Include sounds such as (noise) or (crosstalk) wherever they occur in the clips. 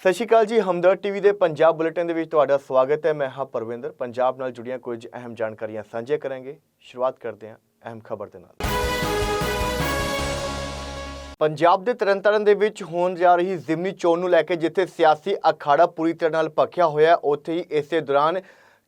ਸਤਿ ਸ਼੍ਰੀ ਅਕਾਲ ਜੀ ਹਮਦਰ ਟੀਵੀ ਦੇ ਪੰਜਾਬ ਬੁਲੇਟਿਨ ਦੇ ਵਿੱਚ ਤੁਹਾਡਾ ਸਵਾਗਤ ਹੈ। ਮੈਂ ਹਾਂ ਪਰਵਿੰਦਰ। ਪੰਜਾਬ ਨਾਲ ਜੁੜੀਆਂ ਕੁਝ ਅਹਿਮ ਜਾਣਕਾਰੀਆਂ ਸਾਂਝੇ ਕਰਾਂਗੇ। ਸ਼ੁਰੂਆਤ ਕਰਦੇ ਹਾਂ ਅਹਿਮ ਖਬਰ ਦੇ ਨਾਲ। ਪੰਜਾਬ ਦੇ ਤਰਨਤਾਰਨ ਦੇ ਵਿੱਚ ਹੋਣ ਜਾ ਰਹੀ ਜ਼ਿਮਨੀ ਚੋਣ ਨੂੰ ਲੈ ਕੇ ਜਿੱਥੇ ਸਿਆਸੀ ਅਖਾੜਾ ਪੂਰੀ ਤਰ੍ਹਾਂ ਨਾਲ ਭਖਿਆ ਹੋਇਆ, ਉੱਥੇ ਹੀ ਇਸੇ ਦੌਰਾਨ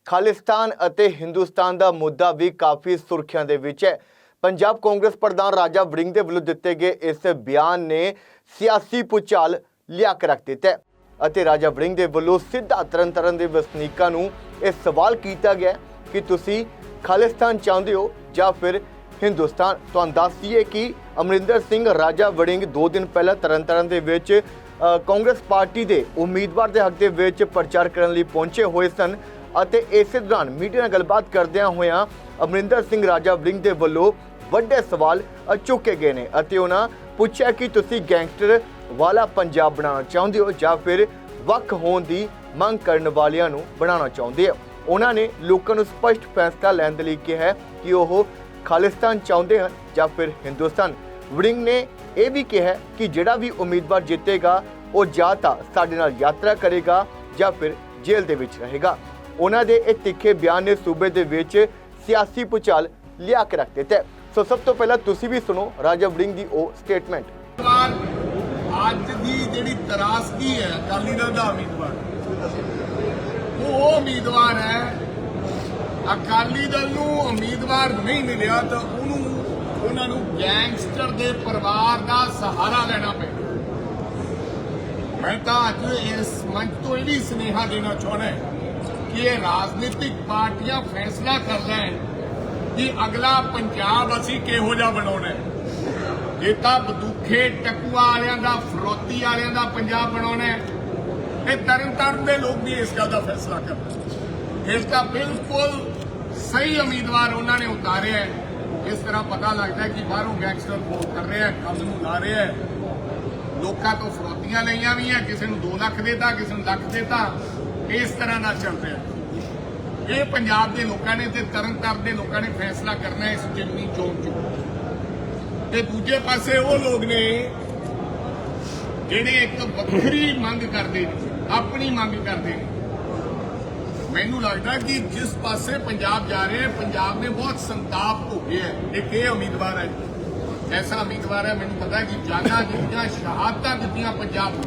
ਖਾਲਿਸਤਾਨ ਅਤੇ ਹਿੰਦੁਸਤਾਨ ਦਾ ਮੁੱਦਾ ਵੀ ਕਾਫੀ ਸੁਰਖੀਆਂ ਦੇ ਵਿੱਚ ਹੈ। ਪੰਜਾਬ ਕਾਂਗਰਸ ਪ੍ਰਧਾਨ ਰਾਜਾ ਵੜਿੰਗ ਦੇ ਵੱਲੋਂ ਦਿੱਤੇ ਗਏ ਇਸ ਬਿਆਨ ਨੇ ਸਿਆਸੀ ਪੁਚਾਲ ਲਿਆ ਕੇ ਰੱਖ ਦਿੱਤਾ ਅਤੇ ਰਾਜਾ ਵੜਿੰਗ ਦੇ ਵੱਲੋਂ ਸਿੱਧਾ ਤਰਨਤਾਰਨ ਦੇ ਵਸਨੀਕਾਂ ਨੂੰ ਇਹ ਸਵਾਲ ਕੀਤਾ ਗਿਆ ਕਿ ਤੁਸੀਂ ਖਾਲਿਸਤਾਨ ਚਾਹੁੰਦੇ ਹੋ ਜਾਂ ਫਿਰ ਹਿੰਦੁਸਤਾਨ? ਤੁਹਾਨੂੰ ਦੱਸ ਦਈਏ ਕਿ ਅਮਰਿੰਦਰ ਸਿੰਘ ਰਾਜਾ ਵੜਿੰਗ 2 ਦਿਨ ਪਹਿਲਾਂ ਤਰਨਤਾਰਨ ਦੇ ਵਿੱਚ ਕਾਂਗਰਸ ਪਾਰਟੀ ਦੇ ਉਮੀਦਵਾਰ ਦੇ ਹੱਕ ਦੇ ਵਿੱਚ ਪ੍ਰਚਾਰ ਕਰਨ ਲਈ ਪਹੁੰਚੇ ਹੋਏ ਸਨ ਅਤੇ ਇਸੇ ਦੌਰਾਨ ਮੀਡੀਆ ਨਾਲ ਗੱਲਬਾਤ ਕਰਦਿਆਂ ਹੋਇਆਂ ਅਮਰਿੰਦਰ ਸਿੰਘ ਰਾਜਾ ਵੜਿੰਗ ਦੇ ਵੱਲੋਂ ਵੱਡੇ ਸਵਾਲ ਚੁੱਕੇ ਗਏ ਨੇ ਅਤੇ ਉਹਨਾਂ ਪੁੱਛਿਆ ਕਿ ਤੁਸੀਂ ਗੈਂਗਸਟਰ ਵਾਲਾ ਪੰਜਾਬ ਬਣਾਉਣਾ ਚਾਹੁੰਦੇ ਹੋ ਜਾਂ ਫਿਰ ਵੱਖ ਹੋਣ ਦੀ ਮੰਗ ਕਰਨ ਵਾਲਿਆਂ ਨੂੰ ਬਣਾਉਣਾ ਚਾਹੁੰਦੇ ਹੋ? ਉਹਨਾਂ ਨੇ ਲੋਕਾਂ ਨੂੰ ਸਪਸ਼ਟ ਫੈਸਲਾ ਲੈਣ ਦੇ ਲਈ ਕਿਹਾ ਹੈ ਕਿ ਉਹ ਖਾਲਿਸਤਾਨ ਚਾਹੁੰਦੇ ਹਨ ਜਾਂ ਫਿਰ ਹਿੰਦੁਸਤਾਨ। ਵੜਿੰਗ ਨੇ ਇਹ ਵੀ ਕਿਹਾ ਕਿ ਜਿਹੜਾ ਵੀ ਉਮੀਦਵਾਰ ਜਿੱਤੇਗਾ, ਉਹ ਜਾਂ ਤਾਂ ਸਾਡੇ ਨਾਲ ਯਾਤਰਾ ਕਰੇਗਾ ਜਾਂ ਫਿਰ ਜੇਲ੍ਹ ਦੇ ਵਿੱਚ ਰਹੇਗਾ। ਉਹਨਾਂ ਦੇ ਇਹ ਤਿੱਖੇ ਬਿਆਨ ਨੇ ਸੂਬੇ ਦੇ ਵਿੱਚ ਸਿਆਸੀ ਪੁਚਾਲ ਲਿਆ ਕੇ ਰੱਖ ਦਿੱਤਾ ਸੋ ਸਭ ਤੋਂ ਪਹਿਲਾਂ ਤੁਸੀਂ ਵੀ ਸੁਣੋ ਰਾਜਾ ਵੜਿੰਗ ਦੀ ਉਹ ਸਟੇਟਮੈਂਟ। ਅੱਜ ਦੀ ਜਿਹੜੀ ਤਰਾਸਦੀ ਹੈ, ਅਕਾਲੀ ਦਲ ਦਾ ਉਮੀਦਵਾਰ। ਉਹ ਉਮੀਦਵਾਰ ਹੈ, ਅਕਾਲੀ ਦਲ ਨੂੰ ਉਮੀਦਵਾਰ ਨਹੀਂ ਮਿਲਿਆ ਤਾਂ ਉਹਨੂੰ, ਉਹਨਾਂ ਨੂੰ ਗੈਂਗਸਟਰ ਦੇ ਪਰਿਵਾਰ ਦਾ ਸਹਾਰਾ ਲੈਣਾ ਪਿਆ ਮੈਂ ਤਾਂ ਅੱਜ ਇਸ ਮੰਚ ਤੋਂ ਇਹ ਵੀ ਸੁਨੇਹਾ ਦੇਣਾ ਚਾਹੁੰਦਾ ਕਿ ਇਹ ਰਾਜਨੀਤਿਕ ਪਾਰਟੀਆਂ ਫੈਸਲਾ ਕਰ ਲੈਣ ਕਿ ਅਗਲਾ ਪੰਜਾਬ ਅਸੀਂ ਕਿਹੋ ਜਿਹਾ ਬਣਾਉਣਾ ਹੈ। ਇਹ ਤਾਂ ਬਦੂਖੇ ਟਕੂਆ ਵਾਲਿਆਂ ਦਾ, ਫਰੋਤੀ ਵਾਲਿਆਂ ਦਾ ਪੰਜਾਬ ਬਣਾਉਣਾ ਹੈ। ਇਹ ਤਰਨਤਾਰਨ ਦੇ ਲੋਕ ਵੀ ਇਸ ਗੱਲ ਦਾ ਫੈਸਲਾ ਕਰਦੇ ਇਸ ਦਾ ਬਿਲਕੁਲ ਸਹੀ ਉਮੀਦਵਾਰ ਉਹਨਾਂ ਨੇ ਉਤਾਰਿਆ ਹੈ। ਇਸ ਤਰ੍ਹਾਂ ਪਤਾ ਲੱਗਦਾ ਕਿ ਬਾਹਰੋਂ ਗੈਂਗਸਟਰ ਫੋਨ ਕਰ ਰਿਹਾ ਹੈ, ਕੰਮ ਨੂੰ ਲਾ ਰਿਹਾ ਹੈ। ਲੋਕਾਂ ਤੋਂ ਫਰੋਤੀਆਂ ਲਈਆਂ ਵੀ ਹੈ, ਕਿਸੇ ਨੂੰ 2 ਲੱਖ ਦੇਤਾ, ਕਿਸੇ ਨੂੰ ਲੱਖ ਦੇਤਾ। ਇਸ ਤਰ੍ਹਾਂ ਨਾਲ ਚੱਲ ਰਿਹਾ ਇਹ ਪੰਜਾਬ ਦੇ ਲੋਕਾਂ ਨੇ ਤੇ ਤਰਨਤਾਰਨ ਦੇ ਲੋਕਾਂ ਨੇ ਫੈਸਲਾ ਕਰਨਾ ਹੈ ਇਸ ਜਿਮਨੀ ਚੋਣ ਚੋਂ। ਤੇ ਦੂਜੇ ਪਾਸੇ ਉਹ ਲੋਕ ਨੇ ਜਿਹੜੇ ਇੱਕ ਵੱਖਰੀ ਮੰਗ ਕਰਦੇ ਨੇ, ਆਪਣੀ ਮੰਗ ਕਰਦੇ ਨੇ। ਮੈਨੂੰ ਲੱਗਦਾ ਕਿ ਜਿਸ ਪਾਸੇ ਪੰਜਾਬ ਜਾ ਰਹੇ ਹੈ, ਪੰਜਾਬ ਨੇ ਬਹੁਤ ਸੰਤਾਪ ਭੋਗਿਆ ਹੈ। ਇੱਕ ਇਹ ਉਮੀਦਵਾਰ ਹੈ। ਐਸਾ ਉਮੀਦਵਾਰ ਹੈ, ਮੈਨੂੰ ਪਤਾ ਕਿ ਜਾਨਾਂ ਦਿੱਤੀਆਂ ਸ਼ਹਾਦਤਾਂ ਦਿੱਤੀਆਂ ਪੰਜਾਬ ਨੂੰ।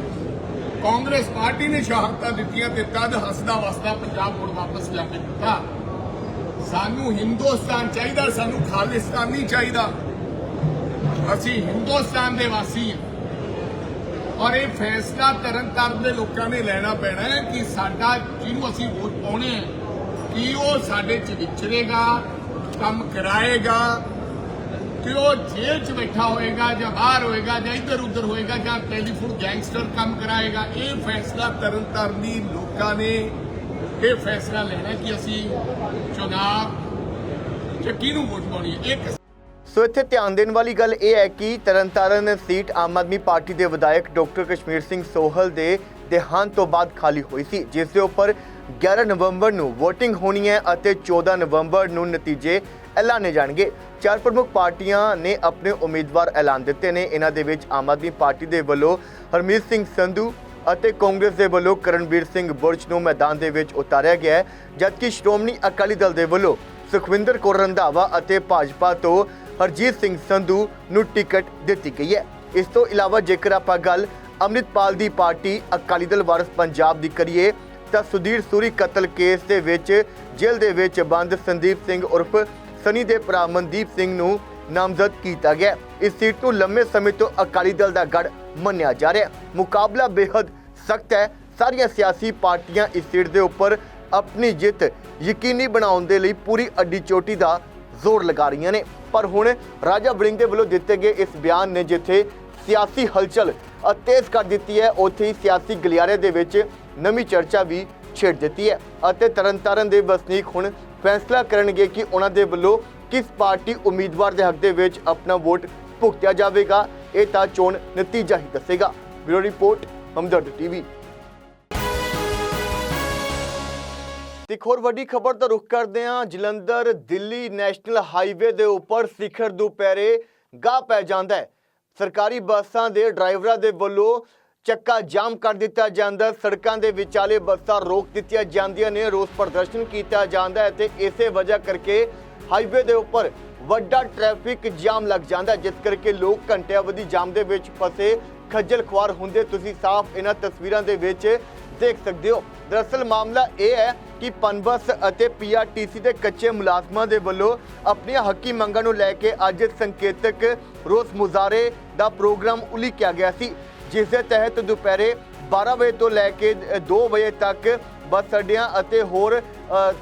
ਕਾਂਗਰਸ ਪਾਰਟੀ ਨੇ ਸ਼ਹਾਦਤਾਂ ਦਿੱਤੀਆਂ ਤੇ ਤਦ ਹੱਸਦਾ ਵਸਦਾ ਪੰਜਾਬ ਮੁੜ ਵਾਪਸ ਜਾ ਕੇ ਦਿੱਤਾ। ਸਾਨੂੰ ਹਿੰਦੁਸਤਾਨ ਚਾਹੀਦਾ, ਸਾਨੂੰ ਖਾਲਿਸਤਾਨੀ ਚਾਹੀਦਾ। ਅਸੀਂ ਹਿੰਦੁਸਤਾਨ ਦੇ ਵਾਸੀ ਹਾਂ। ਔਰ ਇਹ ਫੈਸਲਾ ਤਰਨਤਾਰਨ ਦੇ ਲੋਕਾਂ ਨੇ ਲੈਣਾ ਪੈਣਾ ਹੈ ਕਿ ਸਾਡਾ ਜਿਹਨੂੰ ਅਸੀਂ ਵੋਟ ਪਾਉਣੇ ਹੈ, ਕਿ ਉਹ ਸਾਡੇ ਚ ਵਿਚਰੇਗਾ, ਕੰਮ ਕਰਾਏਗਾ, ਕਿ ਉਹ ਜੇਲ੍ਹ 'ਚ ਬੈਠਾ ਹੋਏਗਾ ਜਾਂ ਬਾਹਰ ਹੋਏਗਾ ਜਾਂ ਇੱਧਰ ਉੱਧਰ ਹੋਏਗਾ ਜਾਂ ਟੈਲੀਫੋਨ ਗੈਂਗਸਟਰ ਕੰਮ ਕਰਾਏਗਾ, ਇਹ ਫੈਸਲਾ ਤਰਨਤਾਰਨ ਦੀ ਲੋਕਾਂ ਨੇ ਇਹ ਫੈਸਲਾ ਲੈਣਾ ਕਿ ਅਸੀਂ ਚੁਣਾਵ ਚ ਕਿਹਨੂੰ ਵੋਟ ਪਾਉਣੀ ਹੈ। ਇੱਕ ਸੋ ਇੱਥੇ ਧਿਆਨ ਦੇਣ ਵਾਲੀ ਗੱਲ ਇਹ ਹੈ ਕਿ ਤਰਨਤਾਰਨ ਸੀਟ ਆਮ ਆਦਮੀ ਪਾਰਟੀ ਦੇ ਵਿਧਾਇਕ ਡਾਕਟਰ ਕਸ਼ਮੀਰ ਸਿੰਘ ਸੋਹਲ ਦੇ ਦੇਹਾਂਤ ਤੋਂ ਬਾਅਦ ਖਾਲੀ ਹੋਈ ਸੀ, ਜਿਸ ਦੇ ਉੱਪਰ 11 ਨਵੰਬਰ ਨੂੰ VOTING ਹੋਣੀ ਹੈ ਅਤੇ 14 ਨਵੰਬਰ ਨੂੰ ਨਤੀਜੇ ਐਲਾਨੇ ਜਾਣਗੇ। ਚਾਰ ਪ੍ਰਮੁੱਖ ਪਾਰਟੀਆਂ ਨੇ ਆਪਣੇ ਉਮੀਦਵਾਰ ਐਲਾਨ ਦਿੱਤੇ ਨੇ। ਇਹਨਾਂ ਦੇ ਵਿੱਚ ਆਮ ਆਦਮੀ ਪਾਰਟੀ ਦੇ ਵੱਲੋਂ ਹਰਮੀਤ ਸਿੰਘ ਸੰਧੂ ਅਤੇ ਕਾਂਗਰਸ ਦੇ ਵੱਲੋਂ ਕਰਨਵੀਰ ਸਿੰਘ ਬੁਰਜ ਨੂੰ ਮੈਦਾਨ ਦੇ ਵਿੱਚ ਉਤਾਰਿਆ ਗਿਆ ਹੈ, ਜਦਕਿ ਸ਼੍ਰੋਮਣੀ ਅਕਾਲੀ ਦਲ ਦੇ ਵੱਲੋਂ ਸੁਖਵਿੰਦਰ ਕੌਰ ਰੰਧਾਵਾ ਅਤੇ ਭਾਜਪਾ ਤੋਂ ਹਰਜੀਤ ਸਿੰਘ ਸੰਧੂ ਨੂੰ ਟਿਕਟ ਦਿੱਤੀ ਗਈ ਹੈ। ਇਸ ਤੋਂ ਇਲਾਵਾ ਜੇਕਰ ਆਪਾਂ ਗੱਲ ਅੰਮ੍ਰਿਤਪਾਲ ਦੀ ਪਾਰਟੀ ਅਕਾਲੀ ਦਲ ਵਾਰਸ ਪੰਜਾਬ ਦੀ ਕਰੀਏ, ਤਾਂ ਸੁਧੀਰ ਸੂਰੀ ਕਤਲ ਕੇਸ ਦੇ ਵਿੱਚ ਜੇਲ੍ਹ ਦੇ ਵਿੱਚ ਬੰਦ ਸੰਦੀਪ ਸਿੰਘ ਉਰਫ ਸਨੀ ਦੇ ਭਰਾ ਮਨਦੀਪ ਸਿੰਘ ਨੂੰ ਨਾਮਜ਼ਦ ਕੀਤਾ ਗਿਆ ਇਸ ਸੀਟ ਨੂੰ ਲੰਮੇ ਸਮੇਂ ਤੋਂ ਅਕਾਲੀ ਦਲ ਦਾ ਗੜ ਮੰਨਿਆ ਜਾ ਰਿਹਾ ਮੁਕਾਬਲਾ ਬੇहद ਸਖਤ ਹੈ। ਸਾਰੀਆਂ ਸਿਆਸੀ ਪਾਰਟੀਆਂ ਇਸ ਸੀਟ ਦੇ ਉੱਪਰ ਆਪਣੀ ਜਿੱਤ ਯਕੀਨੀ ਬਣਾਉਣ ਦੇ ਲਈ ਪੂਰੀ ਅੱਡੀ ਚੋਟੀ ਦਾ ਜ਼ੋਰ ਲਗਾ ਰਹੀਆਂ ਨੇ। ਪਰ ਹੁਣ ਰਾਜਾ ਵੜਿੰਗ ਦੇ ਵੱਲੋਂ ਦਿੱਤੇ ਗਏ ਇਸ ਬਿਆਨ ਨੇ ਜਿੱਥੇ ਸਿਆਸੀ ਹਲਚਲ ਤੇਜ਼ ਕਰ ਦਿੱਤੀ ਹੈ, ਉੱਥੇ ਹੀ ਸਿਆਸੀ ਗਲਿਆਰੇ ਦੇ ਵਿੱਚ ਨਵੀਂ ਚਰਚਾ ਵੀ ਛੇੜ ਦਿੱਤੀ ਹੈ ਅਤੇ ਤਰਨਤਾਰਨ ਦੇ ਵਸਨੀਕ ਹੁਣ ਫੈਸਲਾ ਕਰਨਗੇ ਕਿ ਉਹਨਾਂ ਦੇ ਵੱਲੋਂ ਕਿਸ ਪਾਰਟੀ ਉਮੀਦਵਾਰ ਦੇ ਹੱਕ ਦੇ ਵਿੱਚ ਆਪਣਾ ਵੋਟ ਭੁਗਤਿਆ ਜਾਵੇਗਾ, ਇਹ ਤਾਂ ਚੋਣ ਨਤੀਜਾ ਹੀ ਦੱਸੇਗਾ। Bureau report, Hamdard TV. ਤੇ ਇੱਕ ਹੋਰ ਵੱਡੀ ਖਬਰ ਦਾ ਰੁਖ ਕਰਦੇ ਹਾਂ। ਜਲੰਧਰ ਦਿੱਲੀ ਨੈਸ਼ਨਲ ਹਾਈਵੇ ਦੇ ਉੱਪਰ ਸਿਖਰ ਦੁਪਹਿਰੇ ਗਾਹ ਪੈ ਜਾਂਦਾ ਹੈ। ਸਰਕਾਰੀ ਬੱਸਾਂ ਦੇ ਡਰਾਈਵਰਾਂ ਦੇ ਵੱਲੋਂ ਚੱਕਾ ਜਾਮ ਕਰ ਦਿੱਤਾ ਜਾਂਦਾ ਸੜਕਾਂ ਦੇ ਵਿਚਾਲੇ ਬੱਸਾਂ ਰੋਕ ਦਿੱਤੀਆਂ ਜਾਂਦੀਆਂ ਨੇ। ਰੋਸ ਪ੍ਰਦਰਸ਼ਨ ਕੀਤਾ ਜਾਂਦਾ ਹੈ ਤੇ ਇਸੇ ਵਜ੍ਹਾ ਕਰਕੇ ਹਾਈਵੇ ਦੇ ਉੱਪਰ ਵੱਡਾ ਟ੍ਰੈਫਿਕ ਜਾਮ ਲੱਗ ਜਾਂਦਾ ਜਿਸ ਕਰਕੇ ਲੋਕ ਘੰਟਿਆਂ ਵਧੀ ਜਾਮ ਦੇ ਵਿੱਚ ਫਸੇ। ਖੱਜਲ ਖੁਆਰ ਹੁੰਦੇ ਤੁਸੀਂ ਸਾਫ਼ ਇਹਨਾਂ ਤਸਵੀਰਾਂ ਦੇ ਵਿੱਚ ਦੇਖ ਸਕਦੇ ਹੋ। ਦਰਅਸਲ ਮਾਮਲਾ ਇਹ ਹੈ ਕਿ ਪਨਬਸ ਅਤੇ ਪੀਆਰਟੀਸੀ ਦੇ ਕੱਚੇ ਮੁਲਾਜ਼ਮਾਂ ਦੇ ਵੱਲੋਂ ਆਪਣੀਆਂ ਹੱਕੀ ਮੰਗਾਂ ਨੂੰ ਲੈ ਕੇ ਅੱਜ ਸੰਕੇਤਕ ਰੋਸ ਮੁਜ਼ਾਹਰੇ ਦਾ ਪ੍ਰੋਗਰਾਮ ਉਲੀਕਿਆ ਗਿਆ ਸੀ, ਜਿਸ ਦੇ ਤਹਿਤ ਦੁਪਹਿਰੇ 12 ਵਜੇ ਤੋਂ ਲੈ ਕੇ 2 ਵਜੇ ਤੱਕ ਬੱਸ ਅੱਡਿਆਂ ਅਤੇ ਹੋਰ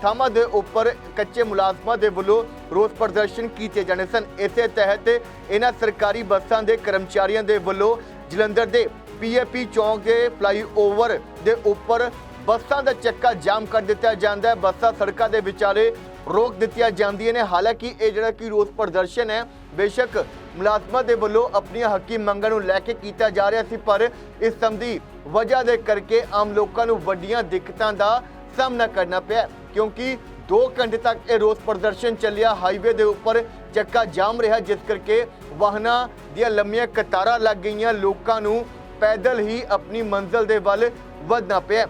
ਥਾਵਾਂ ਦੇ ਉੱਪਰ ਕੱਚੇ ਮੁਲਾਜ਼ਮਾਂ ਦੇ ਵੱਲੋਂ ਰੋਸ ਪ੍ਰਦਰਸ਼ਨ ਕੀਤੇ ਜਾਣੇ ਸਨ। ਇਸੇ ਤਹਿਤ ਇਹਨਾਂ ਸਰਕਾਰੀ ਬੱਸਾਂ ਦੇ ਕਰਮਚਾਰੀਆਂ ਦੇ ਵੱਲੋਂ ਜਲੰਧਰ ਦੇ ਪੀਏਪੀ ਚੌਂਕ ਦੇ ਫਲਾਈਓਵਰ ਦੇ ਉੱਪਰ ਬੱਸਾਂ ਦਾ ਚੱਕਾ ਜਾਮ ਕਰ ਦਿੱਤਾ ਜਾਂਦਾ ਹੈ। ਬੱਸਾਂ ਸੜਕਾਂ ਦੇ ਵਿਚਾਲੇ ਰੋਕ ਦਿੱਤੀਆਂ ਜਾਂਦੀਆਂ ਨੇ। ਹਾਲਾਂਕਿ ਇਹ ਜਿਹੜਾ ਕਿ ਰੋਸ ਪ੍ਰਦਰਸ਼ਨ ਹੈ, ਬੇਸ਼ੱਕ ਮੁਲਾਜ਼ਮਾਂ ਦੇ ਵੱਲੋਂ ਆਪਣੀਆਂ ਹੱਕੀ ਮੰਗਾਂ ਨੂੰ ਲੈ ਕੇ ਕੀਤਾ ਜਾ ਰਿਹਾ ਸੀ, ਪਰ ਇਸ ਸੰਬੰਧੀ ਵਜ੍ਹਾ ਦੇ ਕਰਕੇ ਆਮ ਲੋਕਾਂ ਨੂੰ ਵੱਡੀਆਂ ਦਿੱਕਤਾਂ ਦਾ ਸਾਹਮਣਾ ਕਰਨਾ ਪਿਆ, ਕਿਉਂਕਿ 2 ਘੰਟੇ ਤੱਕ ਇਹ ਰੋਸ ਪ੍ਰਦਰਸ਼ਨ ਚੱਲਿਆ। ਹਾਈਵੇ ਦੇ ਉੱਪਰ ਚੱਕਾ ਜਾਮ ਰਿਹਾ, ਜਿਸ ਕਰਕੇ ਵਾਹਨਾਂ ਦੀਆਂ ਲੰਮੀਆਂ ਕਤਾਰਾਂ ਲੱਗ ਗਈਆਂ। ਲੋਕਾਂ ਨੂੰ ਪੈਦਲ ਹੀ ਆਪਣੀ ਮੰਜ਼ਲ ਦੇ ਵੱਲ ਵਧਣਾ ਪਿਆ।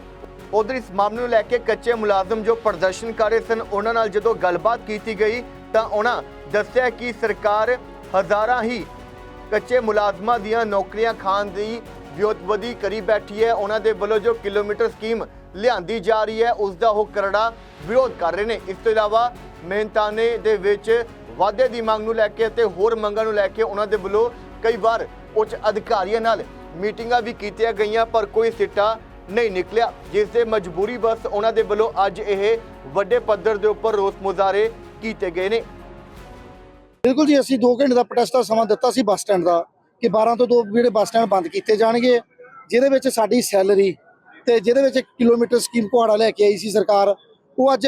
ਉਧਰ ਇਸ ਮਾਮਲੇ ਨੂੰ ਲੈ ਕੇ ਕੱਚੇ ਮੁਲਾਜ਼ਮ ਜੋ ਪ੍ਰਦਰਸ਼ਨ ਕਰ ਰਹੇ ਸਨ, ਉਹਨਾਂ ਨਾਲ ਜਦੋਂ ਗੱਲਬਾਤ ਕੀਤੀ ਗਈ ਤਾਂ ਉਹਨਾਂ ਦੱਸਿਆ ਕਿ ਸਰਕਾਰ ਹਜ਼ਾਰਾਂ ਹੀ ਕੱਚੇ ਮੁਲਾਜ਼ਮਾਂ ਦੀਆਂ ਨੌਕਰੀਆਂ ਖਾਣ ਦੀ ਵਿਉਤਵਦੀ ਕਰੀ ਬੈਠੀ ਹੈ। ਉਹਨਾਂ ਦੇ ਵੱਲੋਂ ਜੋ ਕਿਲੋਮੀਟਰ ਸਕੀਮ ਲਿਆਂਦੀ ਜਾ ਰਹੀ ਹੈ, ਉਸ ਦਾ ਉਹ ਕਰੜਾ ਵਿਰੋਧ ਕਰ ਰਹੇ ਨੇ। ਇਸ ਤੋਂ ਇਲਾਵਾ ਮਿਹਨਤਾਨੇ ਦੇ ਵਿੱਚ ਵਾਅਦੇ ਦੀ ਮੰਗ ਨੂੰ ਲੈ ਕੇ ਅਤੇ ਹੋਰ ਮੰਗਾਂ ਨੂੰ ਲੈ ਕੇ ਉਹਨਾਂ ਦੇ ਵੱਲੋਂ ਕਈ ਵਾਰ ਉੱਚ ਅਧਿਕਾਰੀਆਂ ਨਾਲ ਮੀਟਿੰਗਾਂ ਵੀ ਕੀਤੀਆਂ ਗਈਆਂ, ਪਰ ਕੋਈ ਸਿੱਟਾ ਨਹੀਂ ਨਿਕਲਿਆ। ਜਿਸ ਦੇ ਮਜਬੂਰੀ ਬਸ ਉਹਨਾਂ ਦੇ ਵੱਲੋਂ ਅੱਜ ਇਹ ਵੱਡੇ ਪੱਧਰ ਦੇ ਉੱਪਰ ਰੋਸ ਮੁਜ਼ਾਹਰੇ ਕੀਤੇ ਗਏ ਨੇ। ਬਿਲਕੁਲ ਜੀ, ਅਸੀਂ 2 ਘੰਟੇ ਦਾ ਪ੍ਰੋਟੈਸਟ ਦਾ ਸਮਾਂ ਦਿੱਤਾ ਸੀ ਬੱਸ ਸਟੈਂਡ ਦਾ ਕਿ 12 ਤੋਂ 2 ਜਿਹੜੇ ਬੱਸ ਸਟੈਂਡ ਬੰਦ ਕੀਤੇ ਜਾਣਗੇ, ਜਿਹਦੇ ਵਿੱਚ ਸਾਡੀ ਸੈਲਰੀ ਤੇ ਜਿਹਦੇ ਵਿੱਚ ਕਿਲੋਮੀਟਰ ਸਕੀਮ ਕੁਹਾੜਾ ਲੈ ਕੇ ਆਈ ਸੀ ਸਰਕਾਰ, ਉਹ ਅੱਜ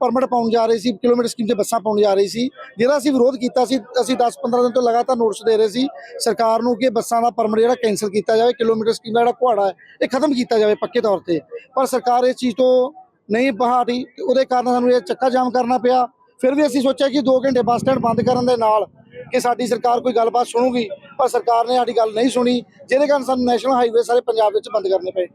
ਪਰਮਿਟ ਪਾਉਣ ਜਾ ਰਹੀ ਸੀ, ਕਿਲੋਮੀਟਰ ਸਕੀਮ ਤੇ ਬੱਸਾਂ ਪਾਉਣ ਜਾ ਰਹੀ ਸੀ। ਜਿਹਦਾ ਅਸੀਂ ਵਿਰੋਧ ਕੀਤਾ ਸੀ, ਅਸੀਂ 10-15 ਦਿਨ ਤੋਂ ਲਗਾਤਾਰ ਨੋਟਿਸ ਦੇ ਰਹੇ ਸੀ, ਸਰਕਾਰ ਨੂੰ ਕਿ ਬੱਸਾਂ ਦਾ ਪਰਮਿਟ ਜਿਹੜਾ ਕੈਨਸਲ ਕੀਤਾ ਜਾਵੇ, ਕਿਲੋਮੀਟਰ ਸਕੀਮ ਦਾ ਜਿਹੜਾ ਕੁਹਾੜਾ ਹੈ, ਇਹ ਖਤਮ ਕੀਤਾ ਜਾਵੇ ਪੱਕੇ ਤੌਰ ਤੇ। ਪਰ ਸਰਕਾਰ ਇਸ ਚੀਜ਼ ਤੋਂ ਨਹੀਂ ਬਹਾਟੀ ਉਹਦੇ ਕਾਰਨ ਸਾਨੂੰ ਇਹ ਚੱਕਾ ਜਾਮ ਕਰਨਾ ਪਿਆ। ਫਿਰ ਵੀ ਅਸੀਂ ਸੋਚਿਆ ਕਿ 2 ਘੰਟੇ ਬੱਸ ਸਟੈਂਡ ਬੰਦ ਕਰਨ ਦੇ ਨਾਲ ਕਿ ਸਾਡੀ ਸਰਕਾਰ ਕੋਈ ਗੱਲਬਾਤ ਸੁਣੂਗੀ, ਪਰ ਸਰਕਾਰ ਨੇ ਸਾਡੀ ਗੱਲ ਨਹੀਂ ਸੁਣੀ, ਜਿਹਦੇ ਕਾਰਨ ਸਾਨੂੰ ਨੈਸ਼ਨਲ ਹਾਈਵੇ ਸਾਰੇ ਪੰਜਾਬ ਵਿੱਚ ਬੰਦ ਕਰਨੇ ਪਏ।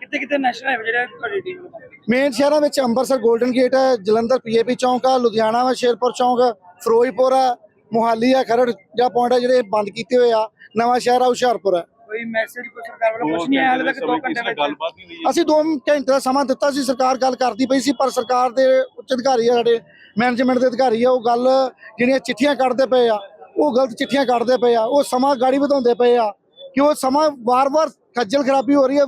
ਕਿਤੇ ਕਿਤੇ ਨੈਸ਼ਨਲ ਹਾਈਵੇ ਜਿਹੜੇ ਤੁਹਾਡੀ ਟੀਮ ਮੇਨ ਸ਼ਹਿਰਾਂ ਵਿੱਚ ਅੰਮ੍ਰਿਤਸਰ 골ਡਨ ਗੇਟ ਹੈ ਜਲੰਧਰ ਪੀਏਪੀ ਚੌਂਕ ਆ ਲੁਧਿਆਣਾ ਵਾ ਸ਼ੇਰਪੁਰ ਚੌਂਕ ਫਿਰੋਜ਼ਪੁਰ ਆ ਮੁਹਾਲੀ ਆ ਖਰੜ ਜਾਂ ਪੁਆਇੰਟ ਆ ਜਿਹੜੇ ਬੰਦ ਕੀਤੇ ਹੋਏ ਆ ਨਵਾਂ ਸ਼ਹਿਰ ਆ ਹੁਸ਼ਿਆਰਪੁਰ ਆ। ਕੋਈ ਮੈਸੇਜ ਕੋਈ ਸਰਕਾਰ ਵੱਲੋਂ ਕੁਝ ਨਹੀਂ ਆਇਆ ਹਾਲੇ ਤੱਕ 2 ਘੰਟੇ ਵਿੱਚ ਗੱਲਬਾਤ ਨਹੀਂ ਹੋਈ। ਅਸੀਂ 2 ਘੰਟੇ ਦਾ ਸਮਾਂ ਦਿੱਤਾ ਸੀ ਸਰਕਾਰ ਗੱਲ ਕਰਦੀ ਪਈ ਸੀ ਪਰ ਸਰਕਾਰ ਦੇ ਉੱਚ ਅਧਿਕਾਰੀ ਆ ਸਾਡੇ ਮੈਨੇਜਮੈਂਟ ਦੇ ਅਧਿਕਾਰੀ ਆ ਉਹ ਗੱਲ ਜਿਹੜੀਆਂ ਚਿੱਠੀਆਂ ਕੱਢਦੇ ਪਏ ਆ ਉਹ ਗਲਤ ਚਿੱਠੀਆਂ ਕੱਢਦੇ ਪਏ ਆ ਉਹ ਸਮਾਂ ਗਾੜੀ ਵਧਾਉਂਦੇ ਪਏ ਆ ਕਿ ਉਹ ਸਮਾਂ ਵਾਰ-ਵਾਰ ਖੱਜਲ ਖਰਾਬੀ ਹੋ ਰਹੀ ਹੈ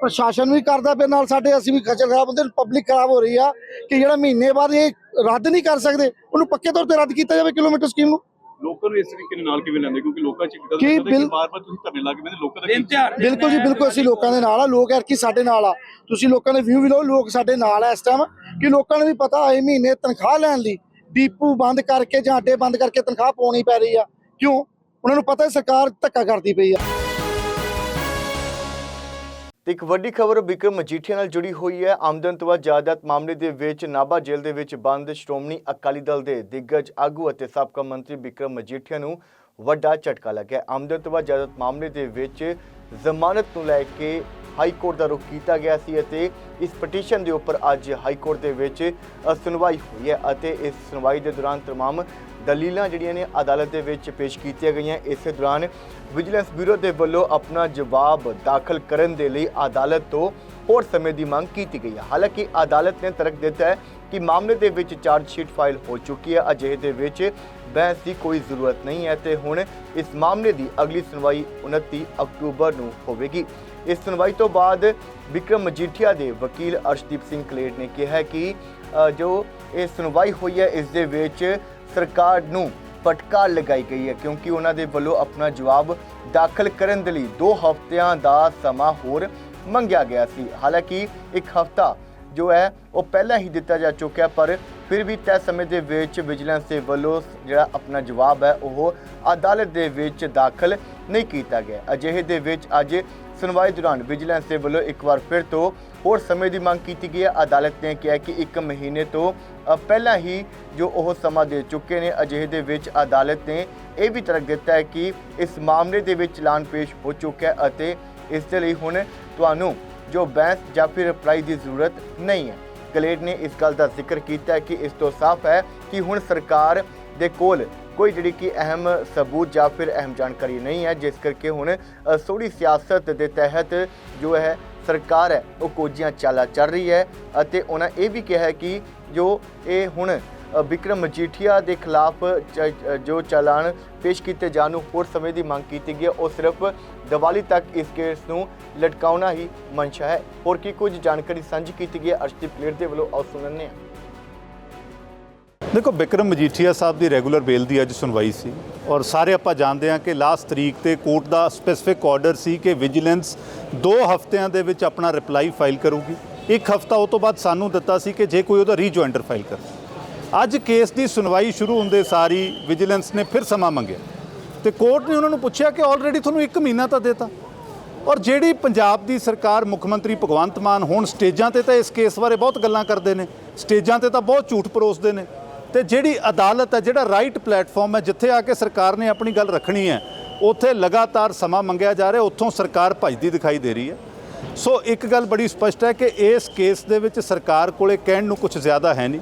ਪ੍ਰਸ਼ਾਸਨ ਵੀ ਕਰਦਾ ਪਿਆ ਨਾਲ ਸਾਡੇ ਅਸੀਂ ਵੀ ਖੱਜਲ ਖਰਾਬ ਹੁੰਦੇ ਪਬਲਿਕ ਖਰਾਬ ਹੋ ਰਹੀ ਆ ਕਿ ਜਿਹੜਾ ਮਹੀਨੇ ਬਾਅਦ ਇਹ ਰੱਦ ਨਹੀਂ ਕਰ ਸਕਦੇ ਉਹਨੂੰ ਪੱਕੇ ਤੌਰ ਤੇ ਰੱਦ ਕੀਤਾ ਜਾਵੇ ਕਿਲੋਮੀਟਰ ਸਕੀਮ ਨੂੰ। ਲੋਕਾਂ ਨੂੰ ਇਸ ਤਰੀਕੇ ਦੇ ਨਾਲ ਕਿਵੇਂ ਲੈਂਦੇ? ਕਿਉਂਕਿ ਲੋਕਾਂ ਚ ਇੱਕ ਗੱਲ ਕਿ ਬਾਰ-ਬਾਰ ਤੁਸੀਂ ਧਰਨੇ ਲਾ ਕੇ ਬੈਠੇ ਲੋਕਾਂ ਦਾ ਦੇ ਬਿਲਕੁਲ ਜੀ ਬਿਲਕੁਲ ਅਸੀਂ ਲੋਕਾਂ ਦੇ ਨਾਲ ਆ ਲੋਕ ਐਰ ਕੀ ਸਾਡੇ ਨਾਲ ਆ। ਤੁਸੀਂ ਲੋਕਾਂ ਨੇ ਵਿਊ ਵੀ ਲਓ ਲੋਕ ਸਾਡੇ ਨਾਲ ਆ ਇਸ ਟਾਈਮ ਕਿ ਲੋਕਾਂ ਨੂੰ ਵੀ ਪਤਾ ਆਏ ਮਹੀਨੇ ਤਨਖਾਹ ਲੈਣ ਲਈ ਡੀਪੂ ਬੰਦ ਕਰਕੇ ਜਾਂ ਅੱਡੇ ਬੰਦ ਕਰਕੇ ਤਨਖਾਹ ਪਾਉਣੀ ਪੈ ਰਹੀ ਆ। ਕਿਉਂ? ਉਹਨਾਂ ਨੂੰ ਪਤਾ ਹੈ ਸਰਕਾਰ ਧੱਕਾ ਕਰਦੀ ਪਈ ਆ। ਤੇ ਇੱਕ ਵੱਡੀ ਖਬਰ ਵਿਕਰਮ ਮਜੀਠੀਆ ਨਾਲ ਜੁੜੀ ਹੋਈ ਹੈ ਆਮਦਨ ਤੋਂ ਵੱਧ ਜਾਇਦਾਦ ਮਾਮਲੇ ਦੇ ਵਿੱਚ ਨਾਭਾ ਜੇਲ੍ਹ ਦੇ ਵਿੱਚ ਬੰਦ ਸ਼੍ਰੋਮਣੀ ਅਕਾਲੀ ਦਲ ਦੇ ਦਿੱਗਜ ਆਗੂ ਅਤੇ ਸਾਬਕਾ ਮੰਤਰੀ ਵਿਕਰਮ ਮਜੀਠੀਆ ਨੂੰ ਵੱਡਾ ਝਟਕਾ ਲੱਗਿਆ ਆਮਦਨ ਤੋਂ ਵੱਧ ਜਾਇਦਾਦ ਮਾਮਲੇ ਦੇ ਵਿੱਚ ਜ਼ਮਾਨਤ ਨੂੰ ਲੈ ਕੇ ਹਾਈ ਕੋਰਟ ਦਾ ਰੁਖ ਕੀਤਾ ਗਿਆ ਸੀ ਅਤੇ ਇਸ ਪਟੀਸ਼ਨ ਦੇ ਉੱਪਰ ਅੱਜ ਹਾਈ ਕੋਰਟ ਦੇ ਵਿੱਚ ਅ, ਸੁਣਵਾਈ ਹੋਈ ਹੈ ਅਤੇ ਇਸ ਸੁਣਵਾਈ ਦੇ ਦੌਰਾਨ तमाम ਦਲੀਲਾਂ ਜਿਹੜੀਆਂ ਨੇ ਅਦਾਲਤ ਦੇ ਵਿੱਚ ਪੇਸ਼ ਕੀਤੀਆਂ ਗਈਆਂ। ਇਸੇ ਦੌਰਾਨ ਵਿਜੀਲੈਂਸ ਬਿਊਰੋ ਦੇ ਵੱਲੋਂ ਆਪਣਾ ਜਵਾਬ ਦਾਖਲ ਕਰਨ ਦੇ ਲਈ ਅਦਾਲਤ ਤੋਂ ਹੋਰ ਸਮੇਂ ਦੀ ਮੰਗ ਕੀਤੀ ਗਈ ਹੈ। ਹਾਲਾਂਕਿ ਅਦਾਲਤ ਨੇ ਤਰਕ ਦਿੱਤਾ ਹੈ ਕਿ ਮਾਮਲੇ ਦੇ ਵਿੱਚ ਚਾਰਜ ਸ਼ੀਟ ਫਾਈਲ ਹੋ ਚੁੱਕੀ ਹੈ। ਅਜਿਹੇ ਦੇ ਵਿੱਚ ਬਹਿਸ ਦੀ ਕੋਈ ਜ਼ਰੂਰਤ ਨਹੀਂ ਹੈ ਤੇ ਹੁਣ ਇਸ ਮਾਮਲੇ ਦੀ ਅਗਲੀ ਸੁਣਵਾਈ 29 ਅਕਤੂਬਰ ਨੂੰ ਹੋਵੇਗੀ। ਇਸ ਸੁਣਵਾਈ ਤੋਂ ਬਾਅਦ ਵਿਕਰਮ ਮਜੀਠੀਆ ਦੇ ਵਕੀਲ ਅਰਸ਼ਦੀਪ ਸਿੰਘ ਕਲੇਰ ਨੇ ਕਿਹਾ ਕਿ ਜੋ ਇਹ ਸੁਣਵਾਈ ਹੋਈ ਹੈ, ਇਸ ਦੇ ਵਿੱਚ ਸਰਕਾਰ ਨੂੰ ਪਟਕਾਰ ਲਗਾਈ ਗਈ ਹੈ ਕਿਉਂਕਿ ਉਹਨਾਂ ਦੇ ਵੱਲੋਂ ਆਪਣਾ ਜਵਾਬ ਦਾਖਲ ਕਰਨ ਦੇ ਲਈ 2 ਹਫ਼ਤਿਆਂ ਦਾ ਸਮਾਂ ਹੋਰ ਮੰਗਿਆ ਗਿਆ ਸੀ। ਹਾਲਾਂਕਿ ਇੱਕ ਹਫ਼ਤਾ ਜੋ ਹੈ, ਉਹ ਪਹਿਲਾਂ ਹੀ ਦਿੱਤਾ ਜਾ ਚੁੱਕਿਆ, ਪਰ ਫਿਰ ਵੀ ਤੈਅ ਸਮੇਂ ਦੇ ਵਿੱਚ ਵਿਜੀਲੈਂਸ ਦੇ ਵੱਲੋਂ ਜਿਹੜਾ ਆਪਣਾ ਜਵਾਬ ਹੈ, ਉਹ ਅਦਾਲਤ ਦੇ ਵਿੱਚ ਦਾਖਲ ਨਹੀਂ ਕੀਤਾ ਗਿਆ। ਅਜਿਹੇ ਦੇ ਵਿੱਚ ਅੱਜ ਸੁਣਵਾਈ ਦੌਰਾਨ ਵਿਜੀਲੈਂਸ ਦੇ ਵੱਲੋਂ ਇੱਕ ਵਾਰ ਫਿਰ ਤੋਂ ਹੋਰ ਸਮੇਂ ਦੀ ਮੰਗ ਕੀਤੀ ਗਈ ਹੈ। ਅਦਾਲਤ ਨੇ ਕਿਹਾ ਕਿ ਇੱਕ ਮਹੀਨੇ ਤੋਂ ਪਹਿਲਾਂ ਹੀ ਜੋ ਉਹ ਸਮਾਂ ਦੇ ਚੁੱਕੇ ਨੇ, ਅਜਿਹੇ ਦੇ ਵਿੱਚ ਅਦਾਲਤ ਨੇ ਇਹ ਵੀ ਤਰਕ ਦਿੱਤਾ ਹੈ ਕਿ ਇਸ ਮਾਮਲੇ ਦੇ ਵਿੱਚ ਚਲਾਨ ਪੇਸ਼ ਹੋ ਚੁੱਕਾ ਹੈ ਅਤੇ ਇਸ ਦੇ ਲਈ ਹੁਣ ਤੁਹਾਨੂੰ ਜੋ ਬੈਂਸ ਜਾਂ ਫਿਰ ਰਿਪਲਾਈ ਦੀ ਜ਼ਰੂਰਤ ਨਹੀਂ ਹੈ। ਕਲੇਰ ਨੇ ਇਸ ਗੱਲ ਦਾ ਜ਼ਿਕਰ ਕੀਤਾ ਕਿ ਇਸ ਤੋਂ ਸਾਫ਼ ਹੈ ਕਿ ਹੁਣ ਸਰਕਾਰ ਦੇ ਕੋਲ ਕੋਈ ਜਿਹੜੀ ਕਿ ਅਹਿਮ ਸਬੂਤ ਜਾਂ ਫਿਰ ਅਹਿਮ ਜਾਣਕਾਰੀ ਨਹੀਂ ਹੈ ਜਿਸ ਕਰਕੇ ਹੁਣ ਅ, ਸਿਆਸਤ ਦੇ ਤਹਿਤ ਜੋ ਹੈ ਸਰਕਾਰ ਹੈ ਉਹ ਕੋਝੀਆਂ ਚਾਲਾ ਚੱਲ ਰਹੀ ਹੈ ਅਤੇ ਉਹਨਾਂ ਇਹ ਵੀ ਕਿਹਾ ਹੈ ਕਿ ਜੋ ਇਹ ਹੁਣ ਵਿਕਰਮ ਮਜੀਠੀਆ ਦੇ ਖਿਲਾਫ ਚ- ਜੋ ਚਾਲਾਨ ਪੇਸ਼ ਕੀਤੇ ਜਾਣ ਨੂੰ ਹੋਰ ਸਮੇਂ ਦੀ ਮੰਗ ਕੀਤੀ ਗਈ ਹੈ, ਉਹ ਸਿਰਫ ਦੀਵਾਲੀ ਤੱਕ ਇਸ ਕੇਸ ਨੂੰ ਲਟਕਾਉਣਾ ਹੀ ਮਨਸ਼ਾ ਹੈ। ਹੋਰ ਕੀ ਕੁਝ ਜਾਣਕਾਰੀ ਸਾਂਝੀ ਕੀਤੀ ਗਈ ਹੈ, ਅਰਸ਼ਦੀਪ ਕਲੇਰ ਦੇ ਵੱਲੋਂ ਆਓ ਸੁਣਨੇ ਹਾਂ। ਦੇਖੋ ਬਿਕਰਮ ਮਜੀਠੀਆ ਸਾਹਿਬ ਦੀ ਰੈਗੂਲਰ ਬੇਲ ਦੀ ਅੱਜ ਸੁਣਵਾਈ ਸੀ ਔਰ ਸਾਰੇ ਆਪਾਂ ਜਾਣਦੇ ਹਾਂ ਕਿ ਲਾਸਟ ਤਰੀਕ ਤੇ ਕੋਰਟ ਦਾ ਸਪੈਸੀਫਿਕ ਆਰਡਰ ਸੀ ਕਿ ਵਿਜੀਲੈਂਸ 2 ਹਫ਼ਤਿਆਂ ਦੇ ਵਿੱਚ ਆਪਣਾ ਰਿਪਲਾਈ ਫਾਈਲ ਕਰੂਗੀ। ਇੱਕ ਹਫ਼ਤਾ ਉਹ ਤੋਂ ਬਾਅਦ ਸਾਨੂੰ ਦਿੱਤਾ ਸੀ ਕਿ ਜੇ ਕੋਈ ਉਹਦਾ ਰੀਜੁਆਇੰਟਰ ਫਾਈਲ ਕਰ ਅੱਜ ਕੇਸ ਦੀ ਸੁਣਵਾਈ ਸ਼ੁਰੂ ਹੁੰਦੇ ਸਾਰੀ ਵਿਜੀਲੈਂਸ ਨੇ ਫਿਰ ਸਮਾਂ ਮੰਗਿਆ। ਤੇ ਕੋਰਟ ਨੇ ਉਹਨਾਂ ਨੂੰ ਪੁੱਛਿਆ ਕਿ ਆਲਰੇਡੀ ਤੁਹਾਨੂੰ 1 ਮਹੀਨਾ ਤਾਂ ਦਿੱਤਾ। ਔਰ ਜਿਹੜੀ ਪੰਜਾਬ ਦੀ ਸਰਕਾਰ ਮੁੱਖ ਮੰਤਰੀ ਭਗਵੰਤ ਮਾਨ ਹੁਣ ਸਟੇਜਾਂ ਤੇ ਤਾਂ ਇਸ ਕੇਸ ਬਾਰੇ ਬਹੁਤ ਗੱਲਾਂ ਕਰਦੇ ਨੇ। ਸਟੇਜਾਂ ਤੇ ਤਾਂ ਬਹੁਤ ਝੂਠ ਪਰੋਸਦੇ ਨੇ। ਤੇ ਜਿਹੜੀ ਅਦਾਲਤ ਹੈ, ਜਿਹੜਾ ਰਾਈਟ ਪਲੇਟਫਾਰਮ ਹੈ, ਜਿੱਥੇ ਆ ਕੇ ਸਰਕਾਰ ਨੇ ਆਪਣੀ ਗੱਲ ਰੱਖਣੀ ਹੈ, ਉੱਥੇ ਲਗਾਤਾਰ ਸਮਾਂ ਮੰਗਿਆ ਜਾ ਰਿਹਾ, ਉੱਥੋਂ ਸਰਕਾਰ ਭੱਜਦੀ ਦਿਖਾਈ ਦੇ ਰਹੀ ਹੈ। ਸੋ ਇੱਕ ਗੱਲ ਬੜੀ ਸਪਸ਼ਟ ਹੈ ਕਿ ਇਸ ਕੇਸ ਦੇ ਵਿੱਚ ਸਰਕਾਰ ਕੋਲੇ ਕਹਿਣ ਨੂੰ ਕੁਝ ਜ਼ਿਆਦਾ ਹੈ ਨਹੀਂ।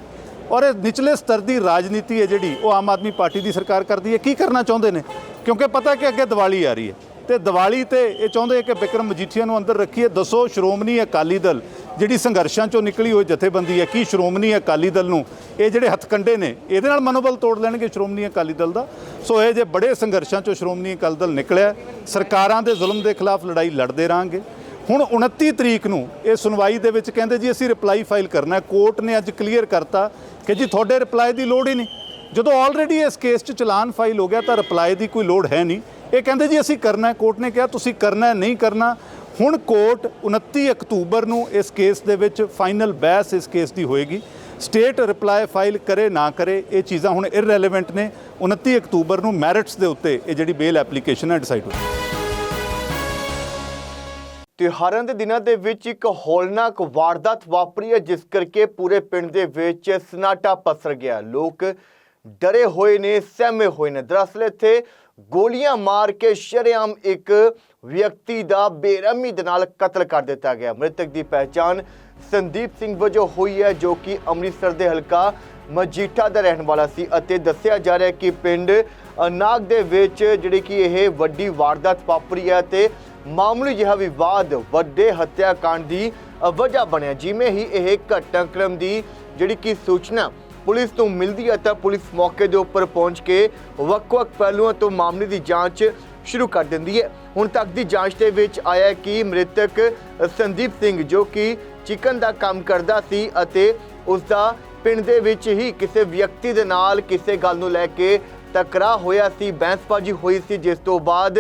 ਔਰ ਇਹ ਨਿਚਲੇ ਸਤਰ ਦੀ ਰਾਜਨੀਤੀ ਹੈ ਜਿਹੜੀ, ਉਹ ਆਮ ਆਦਮੀ ਪਾਰਟੀ ਦੀ ਸਰਕਾਰ ਕਰਦੀ ਹੈ। ਕੀ ਕਰਨਾ ਚਾਹੁੰਦੇ ਨੇ? ਕਿਉਂਕਿ ਪਤਾ ਕਿ ਅੱਗੇ ਦੀਵਾਲੀ ਆ ਰਹੀ ਹੈ। ਤੇ ਦੀਵਾਲੀ ਤੇ ਇਹ ਚਾਹੁੰਦੇ ਕਿ ਬਿਕਰਮ ਮਜੀਠੀਆ ਨੂੰ ਅੰਦਰ ਰੱਖੀਏ। ਦੱਸੋ, ਸ਼੍ਰੋਮਣੀ ਅਕਾਲੀ ਦਲ ਜਿਹੜੀ ਸੰਘਰਸ਼ਾਂ ਚੋਂ ਨਿਕਲੀ ਹੋਈ ਜਥੇਬੰਦੀ ਹੈ। ਕੀ ਸ਼੍ਰੋਮਣੀ ਅਕਾਲੀ ਦਲ ਨੂੰ ਇਹ ਜਿਹੜੇ ਹੱਥਕੰਡੇ ਨੇ, ਇਹਦੇ ਨਾਲ ਮਨੋਬਲ ਤੋੜ ਲੈਣਗੇ ਸ਼੍ਰੋਮਣੀ ਅਕਾਲੀ ਦਲ ਦਾ? ਸੋ ਇਹ ਜੇ ਬੜੇ ਸੰਘਰਸ਼ਾਂ ਚੋਂ ਸ਼੍ਰੋਮਣੀ ਅਕਾਲੀ ਦਲ ਨਿਕਲਿਆ, ਸਰਕਾਰਾਂ ਦੇ ਜ਼ੁਲਮ ਦੇ ਖਿਲਾਫ ਲੜਾਈ ਲੜਦੇ ਰਾਂਗੇ ਹੁਣ 29 ਤਰੀਕ ਨੂੰ ਇਹ ਸੁਣਵਾਈ ਦੇ ਵਿੱਚ ਕਹਿੰਦੇ ਜੀ ਅਸੀਂ ਰਿਪਲਾਈ ਫਾਈਲ ਕਰਨਾ ਕੋਰਟ ਨੇ ਅੱਜ ਕਲੀਅਰ ਕਰਤਾ ਕਿ ਜੀ ਤੁਹਾਡੇ ਰਿਪਲਾਈ ਦੀ ਲੋੜ ਹੀ ਨਹੀਂ। ਜਦੋਂ ਆਲਰੇਡੀ ਇਸ ਕੇਸ 'ਚ ਚਲਾਨ ਫਾਈਲ ਹੋ ਗਿਆ ਤਾਂ ਰਿਪਲਾਈ ਦੀ ਕੋਈ ਲੋੜ ਹੈ ਨਹੀਂ। ਇਹ ਕਹਿੰਦੇ ਜੀ ਅਸੀਂ ਕਰਨਾ ਕੋਰਟ ਨੇ ਕਿਹਾ ਤੁਸੀਂ ਕਰਨਾ ਨਹੀਂ ਕਰਨਾ। ਹੁਣ ਕੋਰਟ 29 ਅਕਤੂਬਰ ਨੂੰ ਇਸ ਕੇਸ ਦੇ ਵਿੱਚ ਫਾਈਨਲ ਬਹਿਸ ਇਸ ਕੇਸ ਦੀ ਹੋਏਗੀ। ਸਟੇਟ ਰਿਪਲਾਈ ਫਾਈਲ ਕਰੇ, ਨਾ ਕਰੇ, ਇਹ ਚੀਜ਼ਾਂ ਹੁਣ ਇਰਰੈਲੇਵੈਂਟ ਨੇ। 29 ਅਕਤੂਬਰ ਨੂੰ ਮੈਰਿਟਸ ਦੇ ਉੱਤੇ ਇਹ ਜਿਹੜੀ ਬੇਲ ਐਪਲੀਕੇਸ਼ਨ ਹੈ ਡਿਸਾਈਡ ਹੋਏਗੀ ਤਿਉਹਾਰਾਂ ਦੇ ਦਿਨਾਂ ਦੇ ਵਿੱਚ ਇੱਕ ਹੌਲਨਾਕ ਵਾਰਦਾਤ ਵਾਪਰੀ ਹੈ, ਜਿਸ ਕਰਕੇ ਪੂਰੇ ਪਿੰਡ ਦੇ ਵਿੱਚ ਸਨਾਟਾ ਪਸਰ ਗਿਆ। ਲੋਕ ਡਰੇ ਹੋਏ ਨੇ, ਸਹਿਮੇ ਹੋਏ ਨੇ। ਦਰਅਸਲ ਇੱਥੇ ਗੋਲੀਆਂ ਮਾਰ ਕੇ ਸ਼ਰੇਆਮ ਇੱਕ ਵਿਅਕਤੀ ਦਾ ਬੇਰਹਿਮੀ ਦੇ ਨਾਲ ਕਤਲ ਕਰ ਦਿੱਤਾ ਗਿਆ। ਮ੍ਰਿਤਕ ਦੀ ਪਹਿਚਾਣ ਸੰਦੀਪ ਸਿੰਘ ਵਜੋਂ ਹੋਈ ਹੈ, ਜੋ ਕਿ ਅੰਮ੍ਰਿਤਸਰ ਦੇ ਹਲਕਾ ਮਜੀਠਾ ਦਾ ਰਹਿਣ ਵਾਲਾ ਸੀ ਅਤੇ ਦੱਸਿਆ ਜਾ ਰਿਹਾ ਕਿ ਪਿੰਡ ਨਾਗ ਦੇ ਵਿੱਚ ਜਿਹੜੀ ਕਿ ਇਹ ਵੱਡੀ ਵਾਰਦਾਤ ਵਾਪਰੀ ਹੈ ਤੇ ਮਾਮੂਲੀ ਜਿਹਾ ਵਿਵਾਦ, ਵੱਡੇ ਹੱਤਿਆਕਾਂਡ ਦੀ ਵਜ੍ਹਾ ਬਣਿਆ। ਜਿਵੇਂ ਹੀ ਇਹ ਘਟਨਾਕ੍ਰਮ ਦੀ ਜਿਹੜੀ ਕਿ ਸੂਚਨਾ ਪੁਲਿਸ ਨੂੰ ਮਿਲਦੀ ਹੈ, ਤਾਂ ਪੁਲਿਸ ਮੌਕੇ ਦੇ ਉੱਪਰ ਪਹੁੰਚ ਕੇ ਵੱਖ-ਵੱਖ ਪਹਿਲੂਆਂ ਤੋਂ ਮਾਮਲੇ ਦੀ ਜਾਂਚ ਸ਼ੁਰੂ ਕਰ ਦਿੰਦੀ ਹੈ। ਹੁਣ ਤੱਕ ਦੀ ਜਾਂਚ ਦੇ ਵਿੱਚ ਆਇਆ ਕਿ ਮ੍ਰਿਤਕ ਸੰਦੀਪ ਸਿੰਘ ਜੋ ਕਿ ਚਿਕਨ ਦਾ ਕੰਮ ਕਰਦਾ ਸੀ ਅਤੇ ਉਸ ਦਾ ਪਿੰਡ ਦੇ ਵਿੱਚ ਹੀ ਕਿਸੇ ਵਿਅਕਤੀ ਦੇ ਨਾਲ ਕਿਸੇ ਗੱਲ ਨੂੰ ਲੈ ਕੇ ਟਕਰਾਅ ਹੋਇਆ ਸੀ, ਬਹਿਸਬਾਜ਼ੀ ਹੋਈ ਸੀ, ਜਿਸ ਤੋਂ ਬਾਅਦ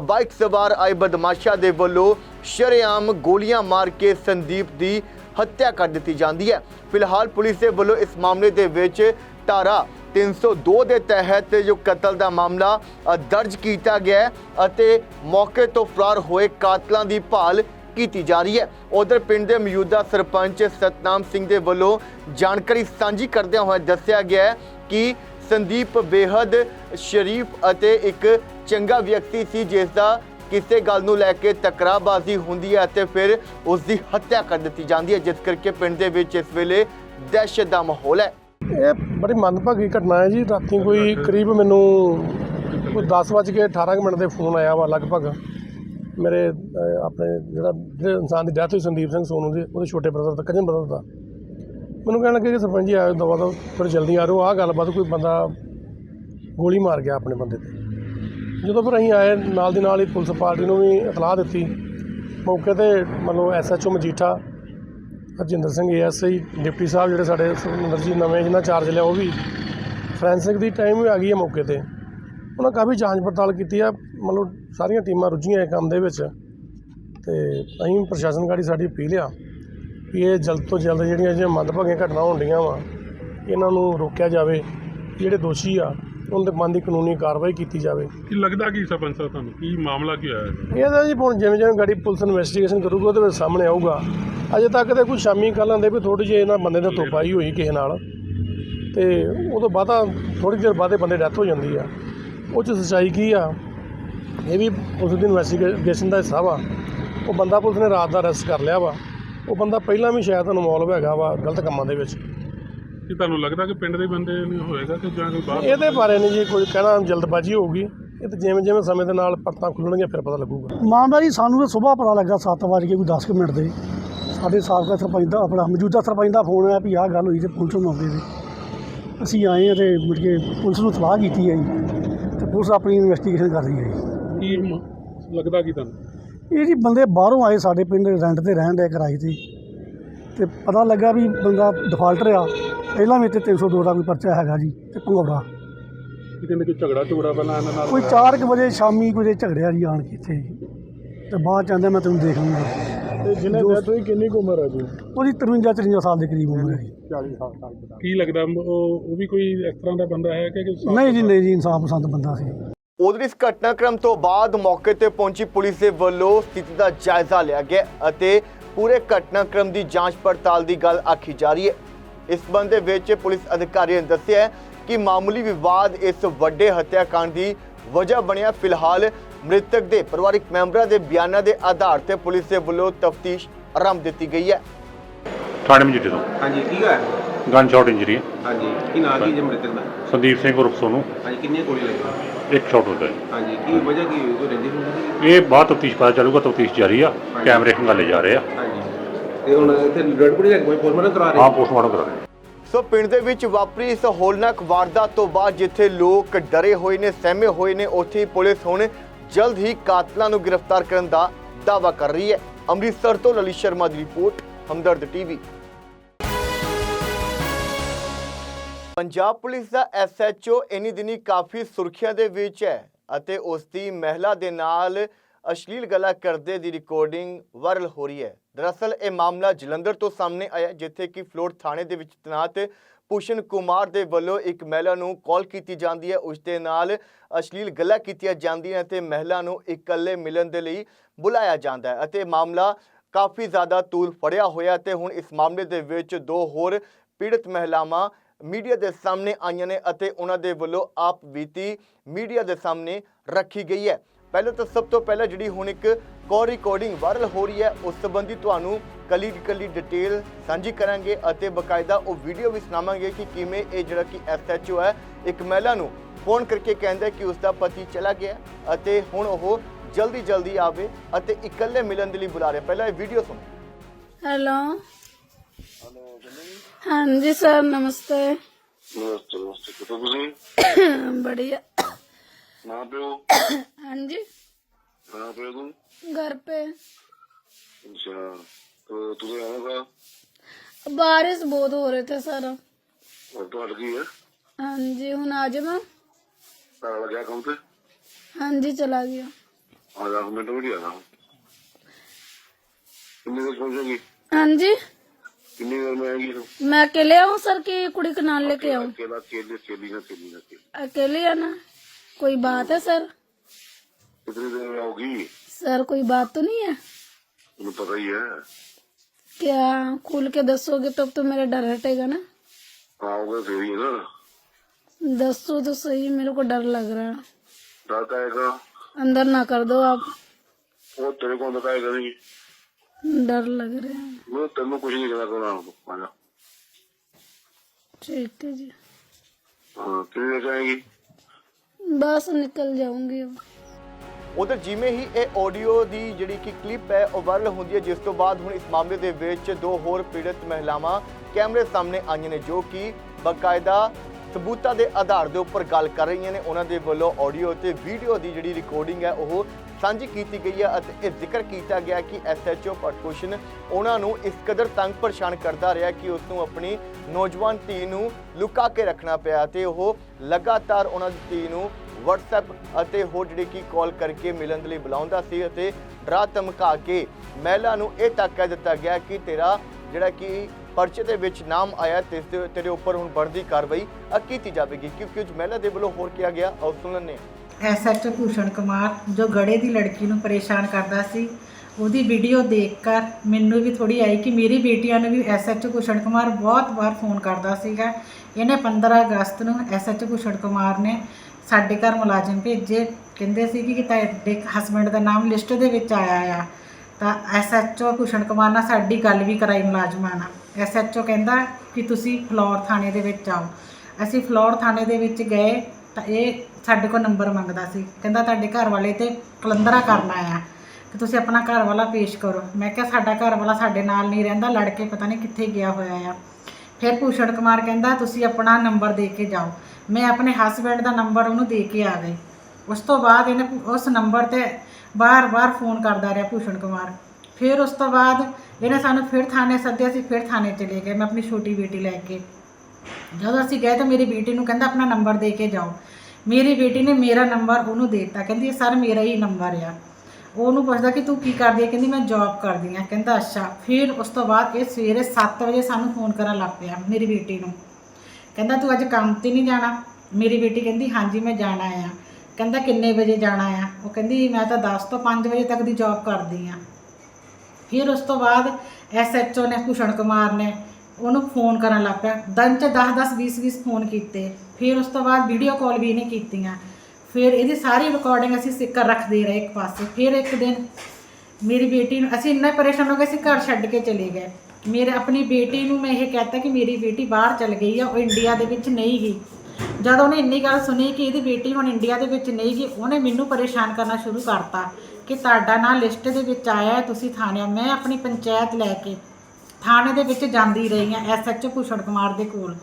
ਬਾਈਕ ਸਵਾਰ ਆਏ ਬਦਮਾਸ਼ਾਂ ਦੇ ਵੱਲੋਂ ਸ਼ਰੇਆਮ ਗੋਲੀਆਂ ਮਾਰ ਕੇ ਸੰਦੀਪ ਦੀ ਹੱਤਿਆ ਕਰ ਦਿੱਤੀ ਜਾਂਦੀ ਹੈ। ਫਿਲਹਾਲ ਪੁਲਿਸ ਦੇ ਵੱਲੋਂ ਇਸ ਮਾਮਲੇ ਦੇ ਵਿੱਚ ਧਾਰਾ 302 ਦੇ ਤਹਿਤ ਜੋ ਕਤਲ ਦਾ ਮਾਮਲਾ ਦਰਜ ਕੀਤਾ ਗਿਆ ਅਤੇ ਮੌਕੇ ਤੋਂ ਫਰਾਰ ਹੋਏ ਕਾਤਲਾਂ ਦੀ ਭਾਲ ਕੀਤੀ ਜਾ ਰਹੀ ਹੈ। ਉਧਰ ਪਿੰਡ ਦੇ ਮੌਜੂਦਾ ਸਰਪੰਚ ਸਤਨਾਮ ਸਿੰਘ ਦੇ ਵੱਲੋਂ ਜਾਣਕਾਰੀ ਸਾਂਝੀ ਕਰਦਿਆਂ ਹੋਇਆ ਦੱਸਿਆ ਗਿਆ ਕਿ ਸੰਦੀਪ ਬੇਹੱਦ ਸ਼ਰੀਫ ਅਤੇ ਇੱਕ ਚੰਗਾ ਵਿਅਕਤੀ ਸੀ ਜਿਸ ਦਾ ਕਿਸੇ ਗੱਲ ਨੂੰ ਲੈ ਕੇ ਤਕਰਾਬਾਜ਼ੀ ਹੁੰਦੀ ਹੈ ਅਤੇ ਫਿਰ ਉਸ ਦੀ ਹੱਤਿਆ ਕਰ ਦਿੱਤੀ ਜਾਂਦੀ ਹੈ, ਜਿਸ ਕਰਕੇ ਪਿੰਡ ਦੇ ਵਿੱਚ ਇਸ ਵੇਲੇ ਦਹਿਸ਼ਤ ਦਾ ਮਾਹੌਲ ਹੈ। ਇਹ ਬੜੀ ਮੰਦਭਾਗੀ ਘਟਨਾ ਹੈ ਜੀ। ਰਾਤੀ ਕੋਈ ਕਰੀਬ ਮੈਨੂੰ ਕੋਈ 10 ਵੱਜ ਕੇ 18 ਕੁ ਮਿੰਟ ਦੇ ਫੋਨ ਆਇਆ ਵਾ ਲਗਭਗ। ਮੇਰੇ ਆਪਣੇ ਜਿਹੜਾ, ਜਿਹੜੇ ਇਨਸਾਨ ਦੀ ਡੈਥ ਹੋਈ, ਸੰਦੀਪ ਸਿੰਘ ਸੋਨੂ ਦੀ, ਉਹਦੇ ਛੋਟੇ ਬ੍ਰਦਰ ਦਾ ਕਜਨ ਬ੍ਰਦਰ ਦਾ। ਮੈਨੂੰ ਕਹਿਣ ਲੱਗੇ ਕਿ ਸਰਪੰਚ ਜੀ ਆਇਓ ਦਵਾ ਦੋ ਫਿਰ ਜਲਦੀ ਆ ਰਹੋ ਆਹ ਗੱਲਬਾਤ ਕੋਈ ਬੰਦਾ ਗੋਲੀ ਮਾਰ ਗਿਆ ਆਪਣੇ ਬੰਦੇ ਤੇ। ਜਦੋਂ ਫਿਰ ਅਸੀਂ ਆਏ, ਨਾਲ ਦੀ ਨਾਲ ਹੀ ਪੁਲਿਸ ਪਾਰਟੀ ਨੂੰ ਵੀ ਇਤਲਾਹ ਦਿੱਤੀ। ਮੌਕੇ ਤੇ ਮਤਲਬ SHO Majitha, Harjinder Singh ASI deputy Sahib ਜਿਹੜੇ ਸਾਡੇ ਸੁਰਿੰਦਰ ਜੀ ਨਵੇਂ ਜਿਹਨਾਂ ਚਾਰਜ ਲਿਆ, ਉਹ ਵੀ ਫੋਰੈਂਸਿਕ ਦੀ ਟਾਈਮ ਵੀ ਆ ਗਈ ਹੈ ਮੌਕੇ ਤੇ। ਉਹਨਾਂ ਕਾਫੀ ਜਾਂਚ ਪੜਤਾਲ ਕੀਤੀ ਆ, ਮਤਲਬ ਸਾਰੀਆਂ ਟੀਮਾਂ ਰੁੱਝੀਆਂ ਇਹ ਕੰਮ ਦੇ ਵਿੱਚ। ਤੇ ਅਸੀਂ ਪ੍ਰਸ਼ਾਸਨ ਗਾੜੀ ਸਾਡੀ ਅਪੀਲ ਆ ਵੀ ਇਹ ਜਲਦ ਤੋਂ ਜਲਦ ਜਿਹੜੀਆਂ ਜਿਹੜੀਆਂ ਮੰਦਭਾਗੀਆਂ ਘਟਨਾ ਹੋਣਡੀਆਂ ਵਾ, ਇਹਨਾਂ ਨੂੰ ਰੋਕਿਆ ਜਾਵੇ, ਜਿਹੜੇ ਦੋਸ਼ੀ ਆ ਉਹਨਾਂ ਦੇ ਮਨ ਦੀ ਕਾਨੂੰਨੀ ਕਾਰਵਾਈ ਕੀਤੀ ਜਾਵੇ। ਕੀ ਲੱਗਦਾ ਕੀ ਸਰਪੰਚ ਸਾਹਿਬ ਤੁਹਾਨੂੰ? ਕੀ ਮਾਮਲਾ ਕੀ ਹੋਇਆ ਹੈ? ਇਹ ਤਾਂ ਜੀ ਹੁਣ ਜਿਵੇਂ ਜਿਵੇਂ ਗਾੜੀ ਪੁਲਿਸ ਇਨਵੈਸਟੀਗੇਸ਼ਨ ਕਰੂਗਾ ਉਹਦੇ ਵਿੱਚ ਸਾਹਮਣੇ ਆਊਗਾ। ਅਜੇ ਤੱਕ ਤੇ ਕੋਈ ਸ਼ਾਮੀ ਗੱਲ ਆਂਦੇ ਵੀ ਥੋੜੀ ਜਿਹੀ ਇਹਨਾਂ ਬੰਦੇ ਦੀ ਤੋਪਾਈ ਹੋਈ ਕਿਸੇ ਨਾਲ। ਤੇ ਉਹ ਤੋਂ ਬਾਅਦ ਥੋੜੀ ਦੇਰ ਬਾਅਦ ਬੰਦੇ ਡੈਥ ਹੋ ਜਾਂਦੀ ਆ। ਉਹ ਚ ਸੱਚਾਈ ਕੀ ਆ? ਇਹ ਵੀ ਪੁਲਿਸ ਦੀ ਇਨਵੈਸਟੀਗੇਸ਼ਨ ਦਾ ਹਿੱਸਾ ਵਾ। ਉਹ ਬੰਦਾ ਪੁਲਿਸ ਨੇ ਰਾਤ ਦਾ ਅਰੈਸਟ ਕਰ ਲਿਆ ਵਾ। ਉਹ ਬੰਦਾ ਪਹਿਲਾਂ ਵੀ ਸ਼ਾਇਦ ਇਨਵੋਲਵ ਹੈਗਾ ਵਾ ਗਲਤ ਕੰਮਾਂ ਦੇ ਵਿੱਚ। ਕੀ ਤੁਹਾਨੂੰ ਲੱਗਦਾ ਕਿ ਪਿੰਡ ਦੇ ਬੰਦੇ ਨਹੀਂ ਹੋਏਗਾ ਕਿ ਜਾਂ ਕੋਈ ਬਾਹਰ ਇਹਦੇ ਬਾਰੇ ਨਹੀਂ ਜੀ ਕੋਈ ਕਹਿਣਾ ਜਲਦਬਾਜ਼ੀ ਹੋਊਗੀ। ਇਹ ਤਾਂ ਜਿਵੇਂ ਜਿਵੇਂ ਸਮੇਂ ਦੇ ਨਾਲ ਪਰਤਾਂ ਖੁੱਲਣਗੀਆਂ ਫਿਰ ਪਤਾ ਲੱਗੂਗਾ। ਮਾਮਲਾ ਜੀ ਸਾਨੂੰ ਤਾਂ ਸਵੇਰ ਪਤਾ ਲੱਗਾ 7 ਵਜੇ ਕੋਈ 10 ਕੁ ਮਿੰਟ ਦੇ। ਸਾਡੇ ਸਾਬਕਾ ਸਰਪੰਚ ਦਾ ਆਪਣਾ ਮੌਜੂਦਾ ਸਰਪੰਚ ਦਾ ਫੋਨ ਆਇਆ ਵੀ ਆਹ ਗੱਲ ਹੋਈ ਤੇ ਪੁਲਿਸ ਨੂੰ ਮੌਕੇ ਤੇ ਅਸੀਂ ਆਏ ਹਾਂ ਤੇ ਮੁੜ ਕੇ ਪੁਲਿਸ ਨੂੰ ਸਲਾਹ ਕੀਤੀ ਹੈ ਜੀ। ਤੇ ਪੁਲਿਸ ਆਪਣੀ ਇਨਵੈਸਟੀਗੇਸ਼ਨ ਕਰ ਰਹੀ ਹੈ ਜੀ। ਕੀ ਲੱਗਦਾ ਕੀ ਤੁਹਾਨੂੰ? ਇਹ ਜੀ ਬੰਦੇ ਬਾਹਰੋਂ ਆਏ ਸਾਡੇ ਪਿੰਡ ਰੈਂਟ ਤੇ ਰਹਿਣ ਦੇ ਕਿਰਾਏ ਤੇ। ਤੇ ਪਤਾ ਲੱਗਾ ਵੀ ਬੰਦਾ ਡਿਫਾਲਟਰ ਆ ਪਹਿਲਾਂ ਵੀ ਤੇ 302 ਦਾ ਕੋਈ ਪਰਚਾ ਹੈਗਾ ਜੀ ਤੇ ਭੰਗੌੜਾ ਕੀ ਕਹਿੰਦੇ ਕਿ ਝਗੜਾ ਝਗੜਾ ਪਹਿਲਾਂ ਇਹਨਾਂ ਨਾਲ। ਕੋਈ 4 ਵਜੇ ਸ਼ਾਮੀ ਕੋਈ ਦੇ ਝਗੜਿਆ ਜੀ ਆਣ ਕੇ ਇੱਥੇ। ਤੇ ਬਾਅਦ ਚ ਆਂਦਾ ਮੈਂ ਤੈਨੂੰ ਦੇਖ ਲੂੰਗਾ। ਤੇ ਜਿਹਨੇ ਡੈਥ ਹੋਈ ਕਿੰਨੀ ਕੁ ਉਮਰ ਹੈ ਜੀ? ਉਹਦੀ 53 54 ਸਾਲ ਦੇ ਕਰੀਬ ਉਮਰ ਹੈ ਜੀ। 40 ਸਾਲ ਤੱਕ ਕੀ ਲੱਗਦਾ ਉਹ ਉਹ ਵੀ ਕੋਈ ਇਸ ਤਰ੍ਹਾਂ ਦਾ ਬੰਦਾ ਹੈ ਕਿ ਕਿ ਨਹੀਂ ਜੀ ਨਹੀਂ ਜੀ ਇਨਸਾਫ ਪਸੰਦ ਬੰਦਾ ਸੀ। ਉਧਰ ਇਸ ਘਟਨਾਕ੍ਰਮ ਤੋਂ ਬਾਅਦ ਮੌਕੇ ਤੇ ਪਹੁੰਚੀ ਪੁਲਿਸ ਦੇ ਵੱਲੋਂ ਸਥਿਤੀ ਦਾ ਜਾਇਜ਼ਾ ਲਿਆ ਗਿਆ ਅਤੇ ਪੂਰੇ ਘਟਨਾਕ੍ਰਮ ਦੀ ਜਾਂਚ ਪੜਤਾਲ ਦੀ ਗੱਲ ਆਖੀ ਜਾ ਰਹੀ ਹੈ। ਇਸ ਸੰਬੰਧ ਦੇ ਵਿੱਚ ਪੁਲਿਸ ਅਧਿਕਾਰੀ ਨੇ ਦੱਸਿਆ ਹੈ ਕਿ ਮਾਮੂਲੀ ਵਿਵਾਦ ਇਸ ਵੱਡੇ ਹੱਤਿਆਕਾਂਡ ਦੀ ਵਜ੍ਹਾ ਬਣਿਆ। ਫਿਲਹਾਲ ਮ੍ਰਿਤਕ ਦੇ ਪਰਿਵਾਰਕ ਮੈਂਬਰਾਂ ਦੇ ਬਿਆਨਾਂ ਦੇ ਆਧਾਰ ਤੇ ਪੁਲਿਸ ਦੇ ਵੱਲੋਂ ਤਫਤੀਸ਼ ਆਰੰਭ ਦਿੱਤੀ ਗਈ ਹੈ। ਥਾਣੇ ਮਜੀਠੇ ਤੋਂ ਹਾਂਜੀ ਕੀ ਹੋਇਆ? ਗਨ ਸ਼ਾਟ ਇੰਜਰੀ ਹਾਂਜੀ ਕੀ ਨਾਂ ਕੀ ਜੇ ਮ੍ਰਿਤਕ ਦਾ? ਸੰਦੀਪ ਸਿੰਘ ਉਰਫ ਸੋਨੂੰ। ਹਾਂਜੀ ਕਿੰਨੀਆਂ ਗੋਲੀਆਂ ਲੱਗੀਆਂ? ਇੱਕ ਸ਼ਾਟ ਹੁੰਦਾ ਹੈ ਹਾਂਜੀ ਕੀ ਵਜ੍ਹਾ ਕੀ ਹੋਈ? ਕੋਈ ਰੰਜਿਸ਼ ਹੁੰਦੀ ਇਹ ਬਾਅਦ ਤਫਤੀਸ਼ ਪਤਾ ਚੱਲੂਗਾ ਤਫਤੀਸ਼ ਜਾਰੀ ਆ। ਕੈਮਰੇ ਖੰਗਾਲੇ ਜਾ ਰਹੇ ਆ। ਹਾਂਜੀ। ਤੇ ਹੁਣ ਇੱਥੇ ਰੈਡ ਪੁਲਿਸ ਕੋਈ ਪੋਸਟਮਾਰਟਮ ਕਰਾ ਰਹੇ ਹਾਂ ਪੋਸਟਮਾਰਟਮ ਕਰਾ ਰਹੇ। ਸੋ ਪਿੰਡ ਦੇ ਵਿੱਚ ਵਾਪਰੀ ਇਸ ਹੋਲਨਾਕ ਵਾਰਦਾਤ ਤੋਂ ਬਾਅਦ ਜਿੱਥੇ ਲੋਕ ਡਰੇ ਹੋਏ ਨੇ ਸਹਿਮੇ ਹੋਏ ਨੇ ਉੱਥੇ ਹੀ ਪੁਲਿਸ ਹੁਣ ਜਲਦ ਹੀ ਕਾਤਲਾਂ ਨੂੰ ਗ੍ਰਿਫਤਾਰ ਕਰਨ ਦਾ ਦਾਅਵਾ ਕਰ ਰਹੀ ਹੈ। ਅੰਮ੍ਰਿਤਸਰ ਤੋਂ ਲਲਿਤ ਸ਼ਰਮਾ ਦੀ report Hamdard TV. Punjab police ਦਾ ਐਸਐਚਓ ਇਨੀ ਦਿਨੀ ਕਾਫੀ ਸੁਰਖੀਆਂ ਦੇ ਵਿੱਚ ਹੈ ਅਤੇ ਉਸ ਦੀ ਮਹਿਲਾ ਦੇ ਨਾਲ ਅਸ਼ਲੀਲ ਗੱਲਾਂ ਕਰਦੇ ਦੀ ਰਿਕਾਰਡਿੰਗ ਵਾਇਰਲ ਹੋ ਰਹੀ ਹੈ। ਦਰਅਸਲ ਇਹ ਮਾਮਲਾ ਜਲੰਧਰ ਤੋਂ ਸਾਹਮਣੇ ਆਇਆ ਜਿੱਥੇ ਕਿ ਫਲੋਰ ਥਾਣੇ ਦੇ ਵਿੱਚ ਤੈਨਾਤ ਭੂਸ਼ਣ ਕੁਮਾਰ ਦੇ ਵੱਲੋਂ ਇੱਕ ਮਹਿਲਾ ਨੂੰ ਕਾਲ ਕੀਤੀ ਜਾਂਦੀ ਹੈ। ਉਸ ਦੇ ਨਾਲ ਅਸ਼ਲੀਲ ਗੱਲਾਂ ਕੀਤੀਆਂ ਜਾਂਦੀਆਂ ਤੇ ਮਹਿਲਾ ਨੂੰ ਇਕੱਲੇ ਮਿਲਣ ਦੇ ਲਈ ਬੁਲਾਇਆ ਜਾਂਦਾ ਹੈ ਅਤੇ ਮਾਮਲਾ ਕਾਫੀ ਜ਼ਿਆਦਾ ਤੂਲ ਫੜਿਆ ਹੋਇਆ ਤੇ ਹੁਣ ਇਸ ਮਾਮਲੇ ਦੇ ਵਿੱਚ ਦੋ ਹੋਰ ਪੀੜਤ ਮਹਿਲਾਵਾਂ ਮੀਡੀਆ ਦੇ ਸਾਹਮਣੇ ਆਈਆਂ ਨੇ ਅਤੇ ਉਹਨਾਂ ਦੇ ਵੱਲੋਂ ਆਪ ਬੀਤੀ ਮੀਡੀਆ ਦੇ ਸਾਹਮਣੇ ਰੱਖੀ ਗਈ ਹੈ। ਪਹਿਲਾਂ ਤਾਂ ਸਭ ਤੋਂ ਪਹਿਲਾਂ ਜਿਹੜੀ ਹੁਣ ਇੱਕ ਕੋ ਰਿਕਾਰਡਿੰਗ ਵਾਇਰਲ ਹੋ ਰਹੀ ਹੈ ਉਸ ਸੰਬੰਧੀ ਤੁਹਾਨੂੰ ਕਲੀ ਕਲੀ ਡਿਟੇਲ ਸਾਂਝੀ ਕਰਾਂਗੇ ਅਤੇ ਬਕਾਇਦਾ ਉਹ ਵੀਡੀਓ ਵੀ ਸੁਣਾਵਾਂਗੇ ਕਿ ਕਿਵੇਂ ਇਹ ਜਿਹੜਾ ਕਿ ਐਸਐਚਓ ਹੈ ਇੱਕ ਮਹਿਲਾ ਨੂੰ ਫੋਨ ਕਰਕੇ ਕਹਿੰਦਾ ਕਿ ਉਸ ਦਾ ਪਤੀ ਚਲਾ ਗਿਆ ਅਤੇ ਹੁਣ ਉਹ ਜਲਦੀ ਜਲਦੀ ਆਵੇ ਅਤੇ ਇਕੱਲੇ ਮਿਲਣ ਦੇ ਲਈ ਬੁਲਾ ਰਿਹਾ ਪਹਿਲਾਂ ਇਹ ਵੀਡੀਓ ਸੁਣੋ। ਹੈਲੋ ਹਾਂਜੀ ਸਰ ਨਮਸਤੇ। ਨਮਸਤੇ ਨਮਸਤੇ। ਕਿਤੋਂ ਤੁਸੀਂ? (coughs) ਬੜੀਆ। पे हो (coughs) हाँ जी। कहाँ पे तुम? घर पे। अच्छा तो तुझे आना था? बारिश बहुत हो रहे थे सर। और तो अटकी है हाँ। जी हूँ आज मैं। सारा क्या काम थे? हाँ जी चला गया। आज आप मिनट भी गया था? कितनी देर पहुँचोगी हाँ जी। कितनी देर में आएगी? मैं अकेले आऊँ सर की कुड़ी के नाल लेके आऊँ? अकेला अकेले अकेली ना अकेली। ना अकेली है ना? कोई बात है सर? कितनी देर में आओगी सर कोई बात तो नहीं है? तुम्हें पता ही है। क्या खुल के दसोगे तब तो मेरा डर हटेगा ना? आओगे फिर ही ना। दसो तो सही मेरे को डर लग रहा है। डर का आएगा। अंदर ना कर दो आप। वो तेरे को बताएगा नहीं। डर लग रहा है। मैं तेरे कुछ नहीं कहना करो आ जा। ठीक है जी। हाँ देर से आएगी ਬਸ ਨਿਕਲ ਜਾਊਂਗੀ ਉਧਰ ਜਿਵੇਂ ਹੀ ਇਹ ਆਡੀਓ ਦੀ ਜਿਹੜੀ ਕਿ ਕਲਿੱਪ ਹੈ, ਉਹ ਵਾਇਰਲ ਹੁੰਦੀ ਹੈ, ਜਿਸ ਤੋਂ ਬਾਅਦ ਹੁਣ ਇਸ ਮਾਮਲੇ ਦੇ ਵਿੱਚ ਦੋ ਹੋਰ ਪੀੜਤ ਮਹਿਲਾਵਾਂ ਕੈਮਰੇ ਸਾਹਮਣੇ ਆਈਆਂ ਨੇ, ਜੋ ਕਿ ਬਕਾਇਦਾ ਸਬੂਤਾਂ ਦੇ ਆਧਾਰ ਦੇ ਉੱਪਰ ਗੱਲ ਕਰ ਰਹੀਆਂ ਨੇ। ਉਹਨਾਂ ਦੇ ਵੱਲੋਂ ਆਡੀਓ ਤੇ ਵੀਡੀਓ ਦੀ ਜਿਹੜੀ ਰਿਕਾਰਡਿੰਗ ਹੈ, ਉਹ ਸਾਂਝੀ ਕੀਤੀ ਗਈ ਹੈ ਅਤੇ ਇਹ ਜ਼ਿਕਰ ਕੀਤਾ ਗਿਆ ਕਿ ਐਸਐਚਓ ਪਟਕੋਸ਼ਨ ਉਹਨਾਂ ਨੂੰ ਇਸ ਕਦਰ ਤੰਗ ਪਰੇਸ਼ਾਨ ਕਰਦਾ ਰਿਹਾ ਕਿ ਉਸ ਨੂੰ ਆਪਣੀ ਨੌਜਵਾਨ ਧੀ ਨੂੰ ਲੁਕਾ ਕੇ ਰੱਖਣਾ ਪਿਆ ਤੇ ਉਹ ਲਗਾਤਾਰ ਉਹਨਾਂ ਦੀ ਧੀ ਨੂੰ WhatsApp ਅਤੇ ਹੋਰ ਜਿਹੜੇ ਕਿ ਕਾਲ ਕਰਕੇ ਮਿਲਣ ਦੇ ਲਈ ਬੁਲਾਉਂਦਾ ਸੀ ਅਤੇ ਡਰਾ ਧਮਕਾ ਕੇ ਮਹਿਲਾ ਨੂੰ ਇਹ ਤੱਕ ਕਹਿ ਦਿੱਤਾ ਗਿਆ ਕਿ ਤੇਰਾ ਜਿਹੜਾ ਕਿ ਪਰਚੇ ਦੇ ਵਿੱਚ ਨਾਮ ਆਇਆ ਤੇ ਤੇਰੇ ਉੱਪਰ ਹੁਣ ਬਣਦੀ ਕਾਰਵਾਈ ਕੀਤੀ ਜਾਵੇਗੀ। ਕਿਉਂਕਿ ਉਸ ਮਹਿਲਾ ਦੇ ਵੱਲੋਂ ਹੋਰ ਕਿਹਾ ਗਿਆ, ਆਓ ਸੁਣਨ ਨੇ ਐਸਐਚਓ ਭੂਸ਼ਣ ਕੁਮਾਰ, ਜੋ ਗੜੇ ਦੀ ਲੜਕੀ ਨੂੰ ਪਰੇਸ਼ਾਨ ਕਰਦਾ ਸੀ, ਉਹਦੀ ਵੀਡੀਓ ਦੇਖ ਕਰ ਮੈਨੂੰ ਵੀ ਥੋੜੀ ਆਈ ਕਿ ਮੇਰੀ ਬੇਟੀਆਂ ਨੂੰ ਵੀ ਐਸਐਚਓ ਭੂਸ਼ਣ ਕੁਮਾਰ ਬਹੁਤ ਵਾਰ ਫੋਨ ਕਰਦਾ ਸੀਗਾ। ਇਹਨੇ 15 ਅਗਸਤ ਨੂੰ ਐਸਐਚਓ ਭੂਸ਼ਣ ਕੁਮਾਰ ਨੇ ਸਾਡੇ ਘਰ ਮੁਲਾਜ਼ਮ ਭੇਜੇ। ਕਹਿੰਦੇ ਸੀ ਕਿ ਤੁਹਾਡੇ ਹਸਬੰਡ ਦਾ ਨਾਮ ਲਿਸਟ ਦੇ ਵਿੱਚ ਆਇਆ ਆ। ਤਾਂ ਐਸਐਚਓ ਭੂਸ਼ਣ ਕੁਮਾਰ ਨਾਲ ਸਾਡੀ ਗੱਲ ਵੀ ਕਰਾਈ ਮੁਲਾਜ਼ਮਾਂ ਨਾਲ। ਐਸਐਚਓ ਕਹਿੰਦਾ ਕਿ ਤੁਸੀਂ ਫਲੋਰ ਥਾਣੇ ਦੇ ਵਿੱਚ ਆਓ। ਅਸੀਂ ਫਲੋਰ ਥਾਣੇ ਦੇ ਵਿੱਚ ਗਏ ਤਾਂ ਇਹ ਸਾਡੇ ਕੋਲ ਨੰਬਰ ਮੰਗਦਾ ਸੀ। ਕਹਿੰਦਾ ਤੁਹਾਡੇ ਘਰ ਵਾਲੇ ਤੇ ਕਲੰਦਰਾ ਕਰਨਾ ਆ ਕਿ ਤੁਸੀਂ ਆਪਣਾ ਘਰ ਵਾਲਾ ਪੇਸ਼ ਕਰੋ। ਮੈਂ ਕਿਹਾ ਸਾਡਾ ਘਰ ਵਾਲਾ ਸਾਡੇ ਨਾਲ ਨਹੀਂ ਰਹਿੰਦਾ, ਲੜ ਕੇ ਪਤਾ ਨਹੀਂ ਕਿੱਥੇ ਗਿਆ ਹੋਇਆ ਆ। ਫਿਰ ਭੂਸ਼ਣ ਕੁਮਾਰ ਕਹਿੰਦਾ, ਤੁਸੀਂ ਆਪਣਾ ਨੰਬਰ ਦੇ ਕੇ ਜਾਓ। ਮੈਂ ਆਪਣੇ ਹਸਬੈਂਡ ਦਾ ਨੰਬਰ ਉਹਨੂੰ ਦੇ ਕੇ ਆ ਗਈ। ਉਸ ਤੋਂ ਬਾਅਦ ਇਹਨੇ ਉਸ ਨੰਬਰ ਤੇ ਬਾਰ-ਬਾਰ ਫੋਨ ਕਰਦਾ ਰਿਹਾ ਭੂਸ਼ਣ ਕੁਮਾਰ। ਫਿਰ ਉਸ ਤੋਂ ਬਾਅਦ ਇਹਨੇ ਸਾਨੂੰ ਫਿਰ ਥਾਣੇ ਸੱਦਿਆ ਸੀ, ਫਿਰ ਥਾਣੇ ਚਲੇ ਗਏ। ਮੈਂ ਆਪਣੀ ਛੋਟੀ ਬੇਟੀ ਲੈ ਕੇ। ਜਦੋਂ ਅਸੀਂ ਗਏ ਤਾਂ ਮੇਰੀ ਬੇਟੀ ਨੂੰ ਕਹਿੰਦਾ, ਆਪਣਾ ਨੰਬਰ ਦੇ ਕੇ ਜਾਓ। ਮੇਰੀ ਬੇਟੀ ਨੇ ਮੇਰਾ ਨੰਬਰ ਉਹਨੂੰ ਦੇ ਦਿੱਤਾ। ਕਹਿੰਦੀ ਸਰ, ਮੇਰਾ ਹੀ ਨੰਬਰ ਆ। ਉਹ ਉਹਨੂੰ ਪੁੱਛਦਾ ਕਿ ਤੂੰ ਕੀ ਕਰਦੀ ਹੈ ਕਹਿੰਦੀ, ਮੈਂ ਜੌਬ ਕਰਦੀ ਆ। ਕਹਿੰਦਾ, ਅੱਛਾ। ਫਿਰ ਉਸ ਤੋਂ ਬਾਅਦ ਇਹ ਸਵੇਰੇ 7 ਵਜੇ ਸਾਨੂੰ ਫੋਨ ਕਰਨ ਲੱਗ ਪਿਆ ਮੇਰੀ ਬੇਟੀ ਨੂੰ। ਕਹਿੰਦਾ, ਤੂੰ ਅੱਜ ਕੰਮ ਤੇ ਨਹੀਂ ਜਾਣਾ? ਮੇਰੀ ਬੇਟੀ ਕਹਿੰਦੀ, ਹਾਂਜੀ, ਮੈਂ ਜਾਣਾ ਆ। ਕਹਿੰਦਾ, ਕਿੰਨੇ ਵਜੇ ਜਾਣਾ ਆ? ਉਹ ਕਹਿੰਦੀ, ਮੈਂ ਤਾਂ 10 ਤੋਂ 5 ਵਜੇ ਤੱਕ ਦੀ ਜੌਬ ਕਰਦੀ ਆ। ਫਿਰ ਉਸ ਤੋਂ ਬਾਅਦ ਐਸਐਚਓ ਨੇ ਭੂਸ਼ਣ ਕੁਮਾਰ ਨੇ ਉਹਨੂੰ ਫੋਨ ਕਰਨ ਲੱਗ ਪਿਆ। ਦਿਨ ਚ 10 10 20 20 ਫੋਨ ਕੀਤੇ। ਫਿਰ ਉਸ ਤੋਂ ਬਾਅਦ ਵੀਡੀਓ ਕਾਲ ਵੀ ਇਹਨੇ ਕੀਤੀਆਂ। ਫਿਰ ਇਹਦੀ ਸਾਰੀ ਰਿਕਾਰਡਿੰਗ ਅਸੀਂ ਸਿੱਕਰ ਰੱਖਦੇ ਰਹੇ ਇੱਕ ਪਾਸੇ। ਫਿਰ ਇੱਕ ਦਿਨ ਮੇਰੀ ਬੇਟੀ ਨੂੰ ਅਸੀਂ ਇੰਨੇ ਪਰੇਸ਼ਾਨ ਹੋ ਗਏ, ਅਸੀਂ ਘਰ ਛੱਡ ਕੇ ਚਲੇ ਗਏ। ਮੇਰੇ, ਆਪਣੀ ਬੇਟੀ ਨੂੰ ਮੈਂ ਇਹ ਕਹਤਾ ਕਿ ਮੇਰੀ ਬੇਟੀ ਬਾਹਰ ਚਲ ਗਈ ਆ, ਉਹ ਇੰਡੀਆ ਦੇ ਵਿੱਚ ਨਹੀਂ ਗਈ। ਜਦ ਉਹਨੇ ਇੰਨੀ ਗੱਲ ਸੁਣੀ ਕਿ ਇਹਦੀ ਬੇਟੀ ਹੁਣ ਇੰਡੀਆ ਦੇ ਵਿੱਚ ਨਹੀਂ ਗਈ, ਉਹਨੇ ਮੈਨੂੰ ਪਰੇਸ਼ਾਨ ਕਰਨਾ ਸ਼ੁਰੂ ਕਰਤਾ ਕਿ ਤੁਹਾਡਾ ਨਾਂ ਲਿਸਟ ਦੇ ਵਿੱਚ ਆਇਆ ਤੁਸੀਂ ਥਾਣੇ ਮੈਂ ਆਪਣੀ ਪੰਚਾਇਤ ਲੈ ਕੇ ਥਾਣੇ ਦੇ ਵਿੱਚ ਜਾਂਦੀ ਰਹੀ ਹਾਂ ਐਸਐਚਓ ਭੂਸ਼ਣ ਕੁਮਾਰ ਦੇ ਕੋਲ।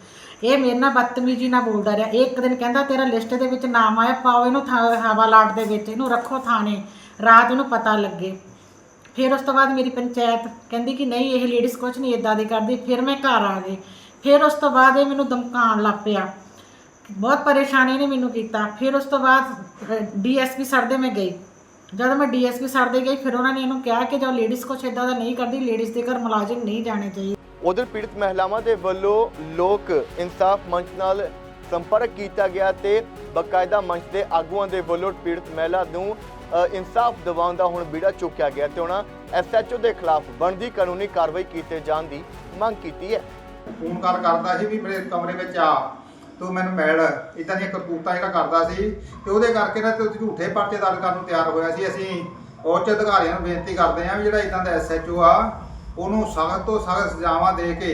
ਇਹ ਮੇਰੇ ਨਾਲ ਬਦਤਮੀਜ਼ੀ ਨਾਲ ਬੋਲਦਾ ਰਿਹਾ। ਇਹ ਇੱਕ ਦਿਨ ਕਹਿੰਦਾ, ਤੇਰਾ ਲਿਸਟ ਦੇ ਵਿੱਚ ਨਾਮ ਆਇਆ, ਪਾਓ ਇਹਨੂੰ ਹਵਾ ਲਾਟ ਦੇ ਵਿੱਚ, ਇਹਨੂੰ ਰੱਖੋ ਥਾਣੇ। ਰਾਤ ਨੂੰ ਪਤਾ ਲੱਗੇ। ਫਿਰ ਉਸ ਤੋਂ ਬਾਅਦ ਮੇਰੀ ਪੰਚਾਇਤ ਕਹਿੰਦੀ ਕਿ ਨਹੀਂ, ਇਹ ਲੇਡੀਜ਼ ਕੁਝ ਨਹੀਂ ਇਦਾਂ ਦੀ ਕਰਦੀ, ਫਿਰ ਮੈਂ ਘਰ ਆ ਗਈ। ਫਿਰ ਉਸ ਤੋਂ ਬਾਅਦ ਇਹ ਮੈਨੂੰ ਧਮਕਾਉਣ ਲੱਗ ਪਿਆ। ਬਹੁਤ ਪਰੇਸ਼ਾਨੀ ਨੇ ਮੈਨੂੰ ਕੀਤਾ। ਫਿਰ ਉਸ ਤੋਂ ਬਾਅਦ ਡੀਐਸਪੀ ਸਰ ਦੇ ਮੈਂ ਗਈ। ਜਦੋਂ ਮੈਂ ਡੀਐਸਪੀ ਸਰ ਦੇ ਗਈ ਫਿਰ ਉਹਨਾਂ ਨੇ ਇਹਨੂੰ ਕਿਹਾ ਕਿ ਜੋ ਲੇਡੀਜ਼ ਕੁਛ ਇਦਾਂ ਦਾ ਨਹੀਂ ਕਰਦੀ ਲੇਡੀਜ਼ ਦੇ ਘਰ ਮੁਲਾਜ਼ਮ ਨਹੀਂ ਜਾਣੇ ਚਾਹੀਦੇ। ਉਧਰ ਪੀੜਤ ਮਹਿਲਾਵਾਂ ਦੇ ਵੱਲੋਂ ਲੋਕ ਇਨਸਾਫ ਮੰਚ ਨਾਲ ਸੰਪਰਕ ਕੀਤਾ ਗਿਆ ਤੇ ਬਕਾਇਦਾ ਮੰਚ ਦੇ ਆਗੂਆਂ ਦੇ ਵੱਲੋਂ ਪੀੜਤ ਮਹਿਲਾ ਨੂੰ ਇਨਸਾਫ ਦਿਵਾਉਣ ਦਾ ਹੁਣ ਬੀੜਾ ਚੁੱਕਿਆ ਗਿਆ ਤੇ ਉਹਨਾਂ ਐਸਐਚਓ ਦੇ ਖਿਲਾਫ ਬਣਦੀ ਕਾਨੂੰਨੀ ਕਾਰਵਾਈ ਕੀਤੇ ਜਾਣ ਦੀ ਮੰਗ ਕੀਤੀ ਹੈ। ਫੋਨ ਕਾਲ ਕਰਦਾ ਸੀ ਵੀ ਮੇਰੇ ਕਮਰੇ ਵਿੱਚ ਆ। ਤੂੰ ਮੈਨੂੰ ਮੈਲ। ਇਦਾਂ ਦੀਆਂ ਕਰਤੂਤਾਂ ਜਿਹੜਾ ਕਰਦਾ ਸੀ ਤੇ ਉਹਦੇ ਕਰਕੇ ਨਾ ਤੇ ਝੂਠੇ ਪਰਚੇ ਦਰਜ ਕਰਨ ਨੂੰ ਤਿਆਰ ਹੋਇਆ ਸੀ। ਅਸੀਂ ਉੱਚ ਅਧਿਕਾਰੀਆਂ ਨੂੰ ਬੇਨਤੀ ਕਰਦੇ ਹਾਂ ਵੀ ਜਿਹੜਾ ਇਦਾਂ ਦਾ ਐਸਐਚਓ ਆ, ਉਹਨੂੰ ਸਖਤ ਤੋਂ ਸਖਤ ਸਜ਼ਾਵਾਂ ਦੇ ਕੇ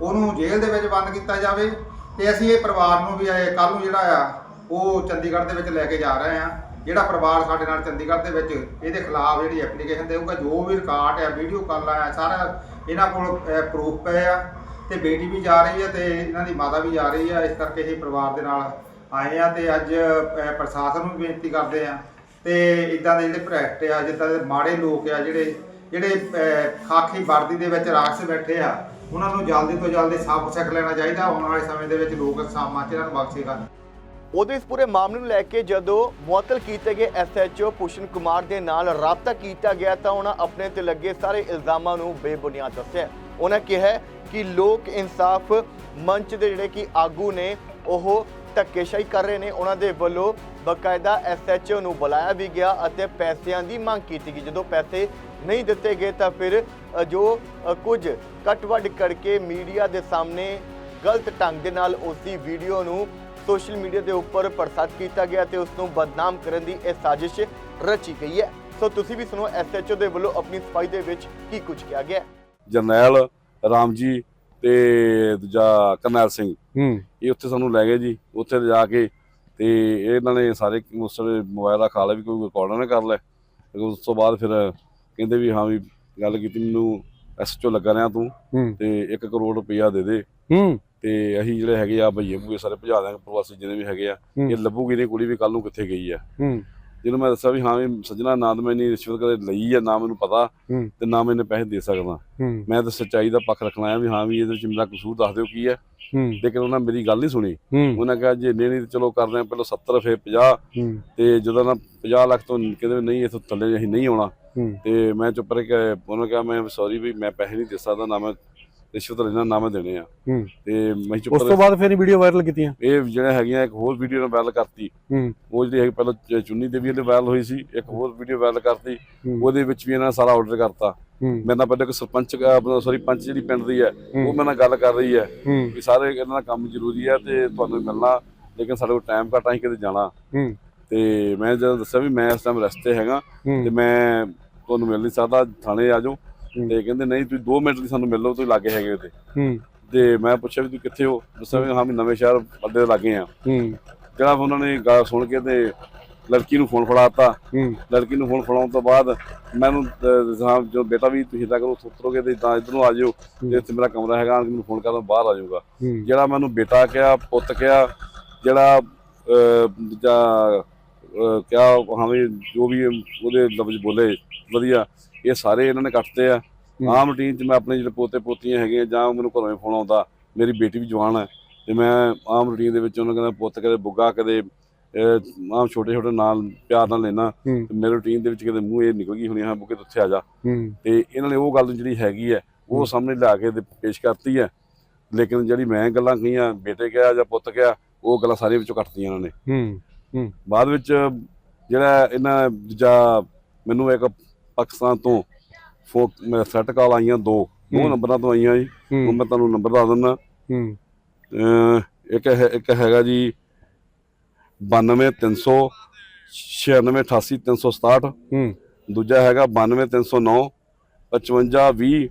ਉਹਨੂੰ ਜੇਲ੍ਹ ਦੇ ਵਿੱਚ ਬੰਦ ਕੀਤਾ ਜਾਵੇ ਤੇ ਅਸੀਂ ਇਹ ਪਰਿਵਾਰ ਨੂੰ ਵੀ ਕੱਲ ਨੂੰ ਜਿਹੜਾ ਆ, ਉਹ ਚੰਡੀਗੜ੍ਹ ਦੇ ਵਿੱਚ ਲੈ ਕੇ ਜਾ ਰਹੇ ਆ ਜਿਹੜਾ ਪਰਿਵਾਰ ਸਾਡੇ ਨਾਲ ਚੰਡੀਗੜ੍ਹ ਦੇ ਵਿੱਚ ਇਹਦੇ ਖਿਲਾਫ ਜਿਹੜੀ ਐਪਲੀਕੇਸ਼ਨ ਦੇਊਗਾ, ਜੋ ਵੀ ਰਿਕਾਰਡ ਆ ਵੀਡੀਓ ਕਾਲ ਆ, ਸਾਰਾ ਇਹਨਾਂ ਕੋਲ ਪ੍ਰੂਫ ਪਏ ਆ। ਤੇ ਬੇਟੀ ਵੀ ਜਾ ਰਹੀ ਹੈ ਤੇ ਇਹਨਾਂ ਦੀ ਮਾਤਾ ਵੀ ਜਾ ਰਹੀ ਹੈ। ਇਸ ਕਰਕੇ ਇਹ ਪਰਿਵਾਰ ਦੇ ਨਾਲ ਆਏ ਆ ਤੇ ਅੱਜ ਅਹ, ਪ੍ਰਸ਼ਾਸਨ ਨੂੰ ਵੀ ਬੇਨਤੀ ਕਰਦੇ ਆ। ਤੇ ਇਦਾਂ ਦੇ ਜਿਹੜੇ ਭ੍ਰਿਸ਼ਟ ਆ ਜਿੱਦਾਂ ਦੇ ਮਾੜੇ ਲੋਕ ਆ ਜਿਹੜੇ ਜਿਹੜੇ ਅਹ, ਖਾਕੀ ਵਰਦੀ ਦੇ ਵਿੱਚ ਰਾਖਸ਼ ਬੈਠੇ ਆ ਉਹਨਾਂ ਨੂੰ ਜਲਦੀ ਤੋਂ ਜਲਦੀ ਸਾਫ਼ ਸਿੱਖ ਲੈਣਾ ਚਾਹੀਦਾ। ਆਉਣ ਵਾਲੇ ਸਮੇਂ ਦੇ ਵਿੱਚ ਲੋਕ ਸਾਮਾਂ ਚ ਇਹਨਾਂ ਨੂੰ ਬਖਸ਼ੇਗਾ ਉਦੋਂ ਇਸ ਪੂਰੇ ਮਾਮਲੇ ਨੂੰ ਲੈ ਕੇ ਜਦੋਂ ਮੁਅੱਤਲ ਕੀਤੇ ਗਏ ਐਸਐਚਓ ਪੁਸ਼ਨ ਕੁਮਾਰ ਦੇ ਨਾਲ ਰਾਬਤਾ ਕੀਤਾ ਗਿਆ ਤਾਂ ਉਹਨਾਂ ਆਪਣੇ ਤੇ ਲੱਗੇ ਸਾਰੇ ਇਲਜ਼ਾਮਾਂ ਨੂੰ ਬੇਬੁਨਿਆਦ ਦੱਸਿਆ। ਉਹਨਾਂ ਕਿਹਾ ਕਿ ਲੋਕ ਇਨਸਾਫ ਮੰਚ ਦੇ ਜਿਹੜੇ ਕਿ ਆਗੂ ਨੇ, ਉਹ ਧੱਕੇਸ਼ਾਹੀ ਕਰ ਰਹੇ ਨੇ। ਉਹਨਾਂ ਦੇ ਵੱਲੋਂ ਬਕਾਇਦਾ ਐਸਐਚਓ ਨੂੰ ਬੁਲਾਇਆ ਵੀ ਗਿਆ ਅਤੇ ਪੈਸਿਆਂ ਦੀ ਮੰਗ ਕੀਤੀ ਗਈ। ਜਦੋਂ ਪੈਸੇ ਨਹੀਂ ਦਿੱਤੇ ਗਏ ਤਾਂ ਫਿਰ ਜੋ ਕੁਝ ਕੱਟ-ਵੱਢ ਕਰਕੇ ਮੀਡੀਆ ਦੇ ਸਾਹਮਣੇ ਗਲਤ ਢੰਗ ਦੇ ਨਾਲ ਉਸ ਦੀ ਵੀਡੀਓ ਨੂੰ ਸੋਸ਼ਲ ਮੀਡੀਆ ਦੇ ਉੱਪਰ ਪ੍ਰਸਾਰਿਤ ਕੀਤਾ ਗਿਆ ਤੇ ਉਸ ਨੂੰ ਬਦਨਾਮ ਕਰਨ ਦੀ ਇਹ ਸਾਜ਼ਿਸ਼ ਰਚੀ ਗਈ ਹੈ। ਸੋ ਤੁਸੀਂ ਵੀ ਸੁਣੋ ਐਸਐਚਓ ਦੇ ਵੱਲੋਂ ਆਪਣੀ ਸਫ਼ਾਈ ਦੇ ਵਿੱਚ ਕੀ ਕੁਝ ਕਿਹਾ ਗਿਆ ਹੈ। ਜਰਨੈਲ ਰਾਮ ਜੀ ਤੇ ਦੂਜਾ ਕਰਨੈਲ ਸਿੰਘ। ਹੂੰ। ਇਹ ਉੱਥੇ ਸਾਨੂੰ ਲੈ ਗਏ ਜੀ। ਉੱਥੇ ਜਾ ਕੇ ਤੇ ਇਹਨਾਂ ਨੇ ਸਾਰੇ ਉਸ ਵੇਲੇ ਮੋਬਾਈਲ ਦਾ ਖਾ ਲਿਆ ਵੀ ਕੋਈ ਰਿਕਾਰਡ ਨਾ ਕਰ ਲੈ। ਉਸ ਤੋਂ ਬਾਅਦ ਫਿਰ ਕਹਿੰਦੇ ਵੀ ਹਾਂ ਵੀ ਗੱਲ ਕੀਤੀ ਮੈਨੂੰ ਐਸਐਚਓ ਲੱਗਾ ਰਿਹਾ ਤੂੰ ਤੇ 1 ਕਰੋੜ ਰੁਪਇਆ ਦੇ ਦੇ। ਹੂੰ। ਤੇ ਅਸੀਂ ਜਿਹੜੇ ਹੈਗੇ ਆ ਭਈਏ ਭੂਏ ਸਾਰੇ ਭਜਾ ਦਾਂਗੇ ਪ੍ਰਵਾਸੀ ਜਿਹਨੇ ਵੀ ਹੈਗੇ ਆ। ਇਹ ਲੱਭੂਗੀ ਨਹੀਂ ਕੁੜੀ ਵੀ ਕੱਲ ਨੂੰ ਕਿੱਥੇ ਗਈ ਆ। ਜਿਹਨੂੰ ਮੈਂ ਦੱਸਿਆ ਵੀ ਹਾਂ ਵੀ ਸੱਜਣਾ ਨਾ ਤਾਂ ਮੈਂ ਇੰਨੀ ਰਿਸ਼ਵਤ ਕਦੇ ਲਈ ਆ ਨਾ ਮੈਨੂੰ ਪਤਾ। ਤੇ ਨਾ ਮੈਂ ਇਹਨੇ ਪੈਸੇ ਦੇ ਸਕਦਾ। ਮੈਂ ਤਾਂ ਸੱਚਾਈ ਦਾ ਪੱਖ ਰੱਖਣਾ ਆ ਵੀ ਹਾਂ ਵੀ ਇਹਦੇ ਵਿੱਚ ਮੇਰਾ ਕਸੂਰ ਦੱਸ ਦਿਓ ਕੀ ਹੈ। ਲੇਕਿਨ ਉਹਨਾਂ ਮੇਰੀ ਗੱਲ ਨਹੀਂ ਸੁਣੀ। ਉਹਨਾਂ ਕਿਹਾ ਜੇ ਨਹੀਂ ਤਾਂ ਚਲੋ ਕਰਦੇ ਆ ਪਹਿਲਾਂ 70 ਫਿਰ 50 ਹੂੰ। ਤੇ ਜਦੋਂ ਨਾ 50 ਲੱਖ ਤੋਂ ਵੀ ਨਹੀਂ ਇਥੋਂ ਥੱਲੇ ਅਸੀਂ ਨਹੀਂ ਆਉਣਾ। ਤੇ ਮੈਂ ਚੁੱਪ ਰਹਿ ਕੇ ਉਹਨਾਂ ਕਿਹਾ ਮੈਂ ਸੌਰੀ ਵੀ ਮੈਂ ਪੈਸੇ ਨਹੀਂ ਦੇ ਸਕਦਾ ਨਾ ਮੈਂ ਰਿਸ਼ਵਤ ਲੈਣਾ ਨਾ ਮੈਂ ਦੇਣੇ ਆ। ਹੂੰ। ਤੇ ਮੈਂ ਚੁੱਪ ਉਸ ਤੋਂ ਬਾਅਦ ਫਿਰ ਵੀਡੀਓ ਵਾਇਰਲ ਕੀਤੀਆਂ? ਇਹ ਜਿਹੜੇ ਹੈਗੀਆਂ ਇੱਕ ਹੋਰ ਵੀਡੀਓ ਨਾਲ ਵਾਇਰਲ ਕਰਤੀ। ਹੂੰ। ਉਹ ਜਿਹੜੀ ਹੈਗੀ ਪਹਿਲਾਂ ਚੁੰਨੀ ਦੇ ਵੀ ਇਹਨੇ ਵਾਇਰਲ ਹੋਈ ਸੀ ਇੱਕ ਹੋਰ ਵੀਡੀਓ ਵਾਇਰਲ ਕਰਤੀ। ਹੂੰ। ਉਹਦੇ ਵਿੱਚ ਵੀ ਇਹਨਾਂ ਨੇ ਸਾਰਾ ਆਰਡਰ ਕਰਤਾ। ਹੂੰ। ਮੇਰੇ ਨਾਲ ਪਹਿਲਾਂ ਇੱਕ ਸਰਪੰਚ ਸੌਰੀ ਪੰਚ ਜਿਹੜੀ ਪਿੰਡ ਦੀ ਹੈ ਹੂੰ। ਉਹ ਮੇਰੇ ਨਾਲ ਗੱਲ ਕਰ ਰਹੀ ਹੈ। ਹੂੰ। ਵੀ ਸਾਰੇ ਇਹਨਾਂ ਦਾ ਕੰਮ ਜ਼ਰੂਰੀ ਹੈ ਤੇ ਤੁਹਾਨੂੰ ਮਿਲਣਾ ਲੇਕਿਨ ਸਾਡੇ ਕੋਲ ਟਾਈਮ ਘੱਟ ਅਸੀਂ ਕਿਤੇ ਜਾਣਾ। ਹੂੰ। ਤੇ ਮੈਂ ਜਦੋਂ ਦੱਸਿਆ ਵੀ ਮੈਂ ਇਸ ਟਾਈਮ ਰਸਤੇ ਹੈਗਾ ਹੂੰ। ਤੇ ਮੈਂ ਤੁਹਾਨੂੰ ਮਿਲ ਨਹੀਂ ਸਕਦਾ ਥਾਣੇ ਆ ਜਾਓ। ਤੇ ਕਹਿੰਦੇ ਨਹੀਂ ਤੁਸੀਂ 2 ਮਿੰਟ ਲਈ ਸਾਨੂੰ ਮਿਲ ਲਓ ਤੁਸੀਂ ਲਾਗੇ ਹੈਗੇ ਉੱਥੇ ਹੂੰ। ਤੇ ਮੈਂ ਪੁੱਛਿਆ ਵੀ ਤੂੰ ਕਿੱਥੇ ਹੋ? ਦੱਸਿਆ ਵੀ ਹਾਂ ਨਵੇਂ ਸ਼ਹਿਰ ਅੱਡੇ ਦੇ ਲਾਗੇ ਆ। ਹੂੰ। ਜਿਹੜਾ ਉਹਨਾਂ ਨੇ ਗੱਲ ਸੁਣ ਕੇ ਤੇ ਲੜਕੀ ਨੂੰ ਫੋਨ ਫੜਾਤਾ ਹੂੰ। ਲੜਕੀ ਨੂੰ ਫੋਨ ਫੜਾਉਣ ਤੋਂ ਬਾਅਦ ਮੈਨੂੰ ਹਾਂ ਜੋ ਬੇਟਾ ਵੀ ਤੁਸੀਂ ਇਦਾਂ ਕਰੋ ਉਤਰੋਗੇ ਤੇ ਤਾਂ ਇੱਧਰ ਆ ਜਾਓ। ਤੇ ਇੱਥੇ ਮੇਰਾ ਕਮਰਾ ਹੈਗਾ ਕੇ ਮੈਨੂੰ ਫੋਨ ਕਰਦਾ ਬਾਹਰ ਆ ਜਾਊਗਾ ਜਿਹੜਾ ਮੈਨੂੰ ਬੇਟਾ ਕਿਹਾ ਪੁੱਤ ਕਿਹਾ ਜਿਹੜਾ ਅਹ, ਕਿਹਾ ਹਾਂ ਵੀ ਜੋ ਵੀ ਉਹਦੇ ਲਫ਼ਜ਼ ਬੋਲੇ ਵਧੀਆ। ਇਹ ਸਾਰੇ ਇਹਨਾਂ ਨੇ ਕੱਟਦੇ ਆ। ਆਮ ਰੂਟੀਨ 'ਚ ਮੈਂ ਆਪਣੇ ਜਿਹੜੇ ਪੋਤੇ ਪੋਤੀਆਂ ਹੈਗੇ ਜਾਂ ਮੈਨੂੰ ਘਰੋਂ ਫੋਨ ਆਉਂਦਾ ਮੇਰੀ ਬੇਟੀ ਵੀ ਜਵਾਨ ਹੈ ਤੇ ਮੈਂ ਆਮ ਰੂਟੀਨ ਦੇ ਵਿੱਚ ਉਹਨਾਂ ਕਹਿੰਦਾ ਪੁੱਤ ਕਦੇ ਬੁੱਗਾ ਕਦੇ ਆਮ ਛੋਟੇ ਛੋਟੇ ਨਾਲ ਪਿਆਰ ਨਾਲ ਲੈਣਾ ਮੇਰੇ ਰੂਟੀਨ ਦੇ ਵਿੱਚ ਕਿਤੇ ਮੂੰਹ ਇਹ ਨਿਕਲ ਗਈ ਹੋਣੀ ਹਾਂ ਬੁੱਕੇ ਉੱਥੇ ਆ ਜਾ। ਤੇ ਇਹਨਾਂ ਨੇ ਉਹ ਗੱਲ ਜਿਹੜੀ ਹੈਗੀ ਹੈ ਉਹ ਸਾਹਮਣੇ ਲਿਆ ਕੇ ਤੇ ਪੇਸ਼ ਕਰਤੀ ਹੈ। ਲੇਕਿਨ ਜਿਹੜੀ ਮੈਂ ਗੱਲਾਂ ਕਹੀਆਂ ਬੇਟੇ ਕਿਹਾ ਜਾਂ ਪੁੱਤ ਕਿਹਾ ਉਹ ਗੱਲਾਂ ਸਾਰੀਆਂ ਵਿੱਚੋਂ ਕੱਟਤੀਆਂ ਇਹਨਾਂ ਨੇ। ਬਾਅਦ ਵਿੱਚ ਜਿਹੜਾ ਇਹਨਾਂ ਦੂਜਾ ਮੈਨੂੰ ਇੱਕ ਪਾਕਿਸਤਾਨ ਤੋਂ ਫੋਨ ਸੈੱਟ ਕਾਲ ਆਈਆਂ ਦੋ। ਦੋ। ਨੰਬਰਾਂ ਤੋਂ ਆਈਆਂ ਜੀ। ਉਹ ਮੈਂ ਤੁਹਾਨੂੰ ਨੰਬਰ ਦੱਸ ਦਿੰਦਾ। ਇੱਕ ਇੱਕ ਹੈਗਾ ਜੀ 92300 9688367 ਹੂੰ। ਦੂਜਾ ਹੈਗਾ 92309 5520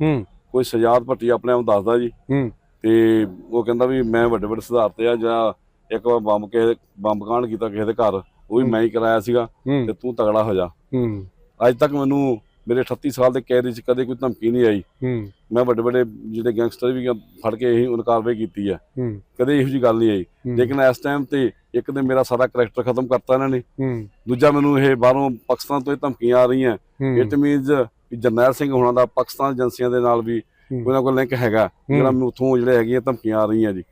ਹੂੰ। ਕੋਈ ਸਜਾਦ ਭੱਟੀ ਆਪਣੇ ਆਪ ਦੱਸਦਾ ਜੀ। ਹੂੰ। ਤੇ ਉਹ ਕਹਿੰਦਾ ਵੀ ਮੈਂ ਵੱਡੇ ਵੱਡੇ ਸੁਧਾਰ ਤੇ ਆ ਜਾਂ ਇੱਕ ਵਾਰ ਬੰਬ ਕਿਸੇ ਬੰਬ ਕਾਂਡ ਕੀਤਾ ਕਿਸੇ ਦੇ ਘਰ ਉਹ ਵੀ ਮੈਂ ਹੀ ਕਰਾਇਆ ਸੀਗਾ ਤੇ ਤੂੰ ਤਗੜਾ ਹੋ ਜਾ। ਅੱਜ ਤੱਕ ਮੈਨੂੰ ਮੇਰੇ 38 ਸਾਲ ਦੇ ਕੈਦ ਵਿੱਚ ਕਦੇ ਕੋਈ ਧਮਕੀ ਨਹੀਂ ਆਈ। ਮੈਂ ਵੱਡੇ ਵੱਡੇ ਜਿਹੜੇ ਗੈਂਗਸਟਰ ਵੀ ਫੜ ਕੇ ਇਹੀ ਕਾਰਵਾਈ ਕੀਤੀ ਹੈ। ਕਦੇ ਇਹੋ ਜੀ ਗੱਲ ਨਹੀਂ ਆਈ। ਲੇਕਿਨ ਇਸ ਟਾਈਮ ਤੇ ਇੱਕ ਤੇ ਮੇਰਾ ਸਾਰਾ ਕਰੈਕਟਰ ਖਤਮ ਕਰਤਾ ਇਹਨਾਂ ਨੇ। ਦੂਜਾ ਮੈਨੂੰ ਇਹ ਬਾਹਰੋਂ ਪਾਕਿਸਤਾਨ ਤੋਂ ਇਹ ਧਮਕੀਆਂ ਆ ਰਹੀਆਂ। ਇਟ ਮੀਨਸ ਜਰਨੈਲ ਸਿੰਘ ਹੋਣਾ ਦਾ ਪਾਕਿਸਤਾਨ ਏਜੰਸੀਆਂ ਦੇ ਨਾਲ ਵੀ। ਉਹਨਾਂ ਕੋਲ ਲਿੰਕ ਹੈਗਾ ਜਿਹੜਾ ਮੈਨੂੰ ਉੱਥੋਂ ਜਿਹੜੇ ਹੈਗੀਆਂ ਧਮਕੀਆਂ ਆ ਰਹੀਆਂ ਜੀ।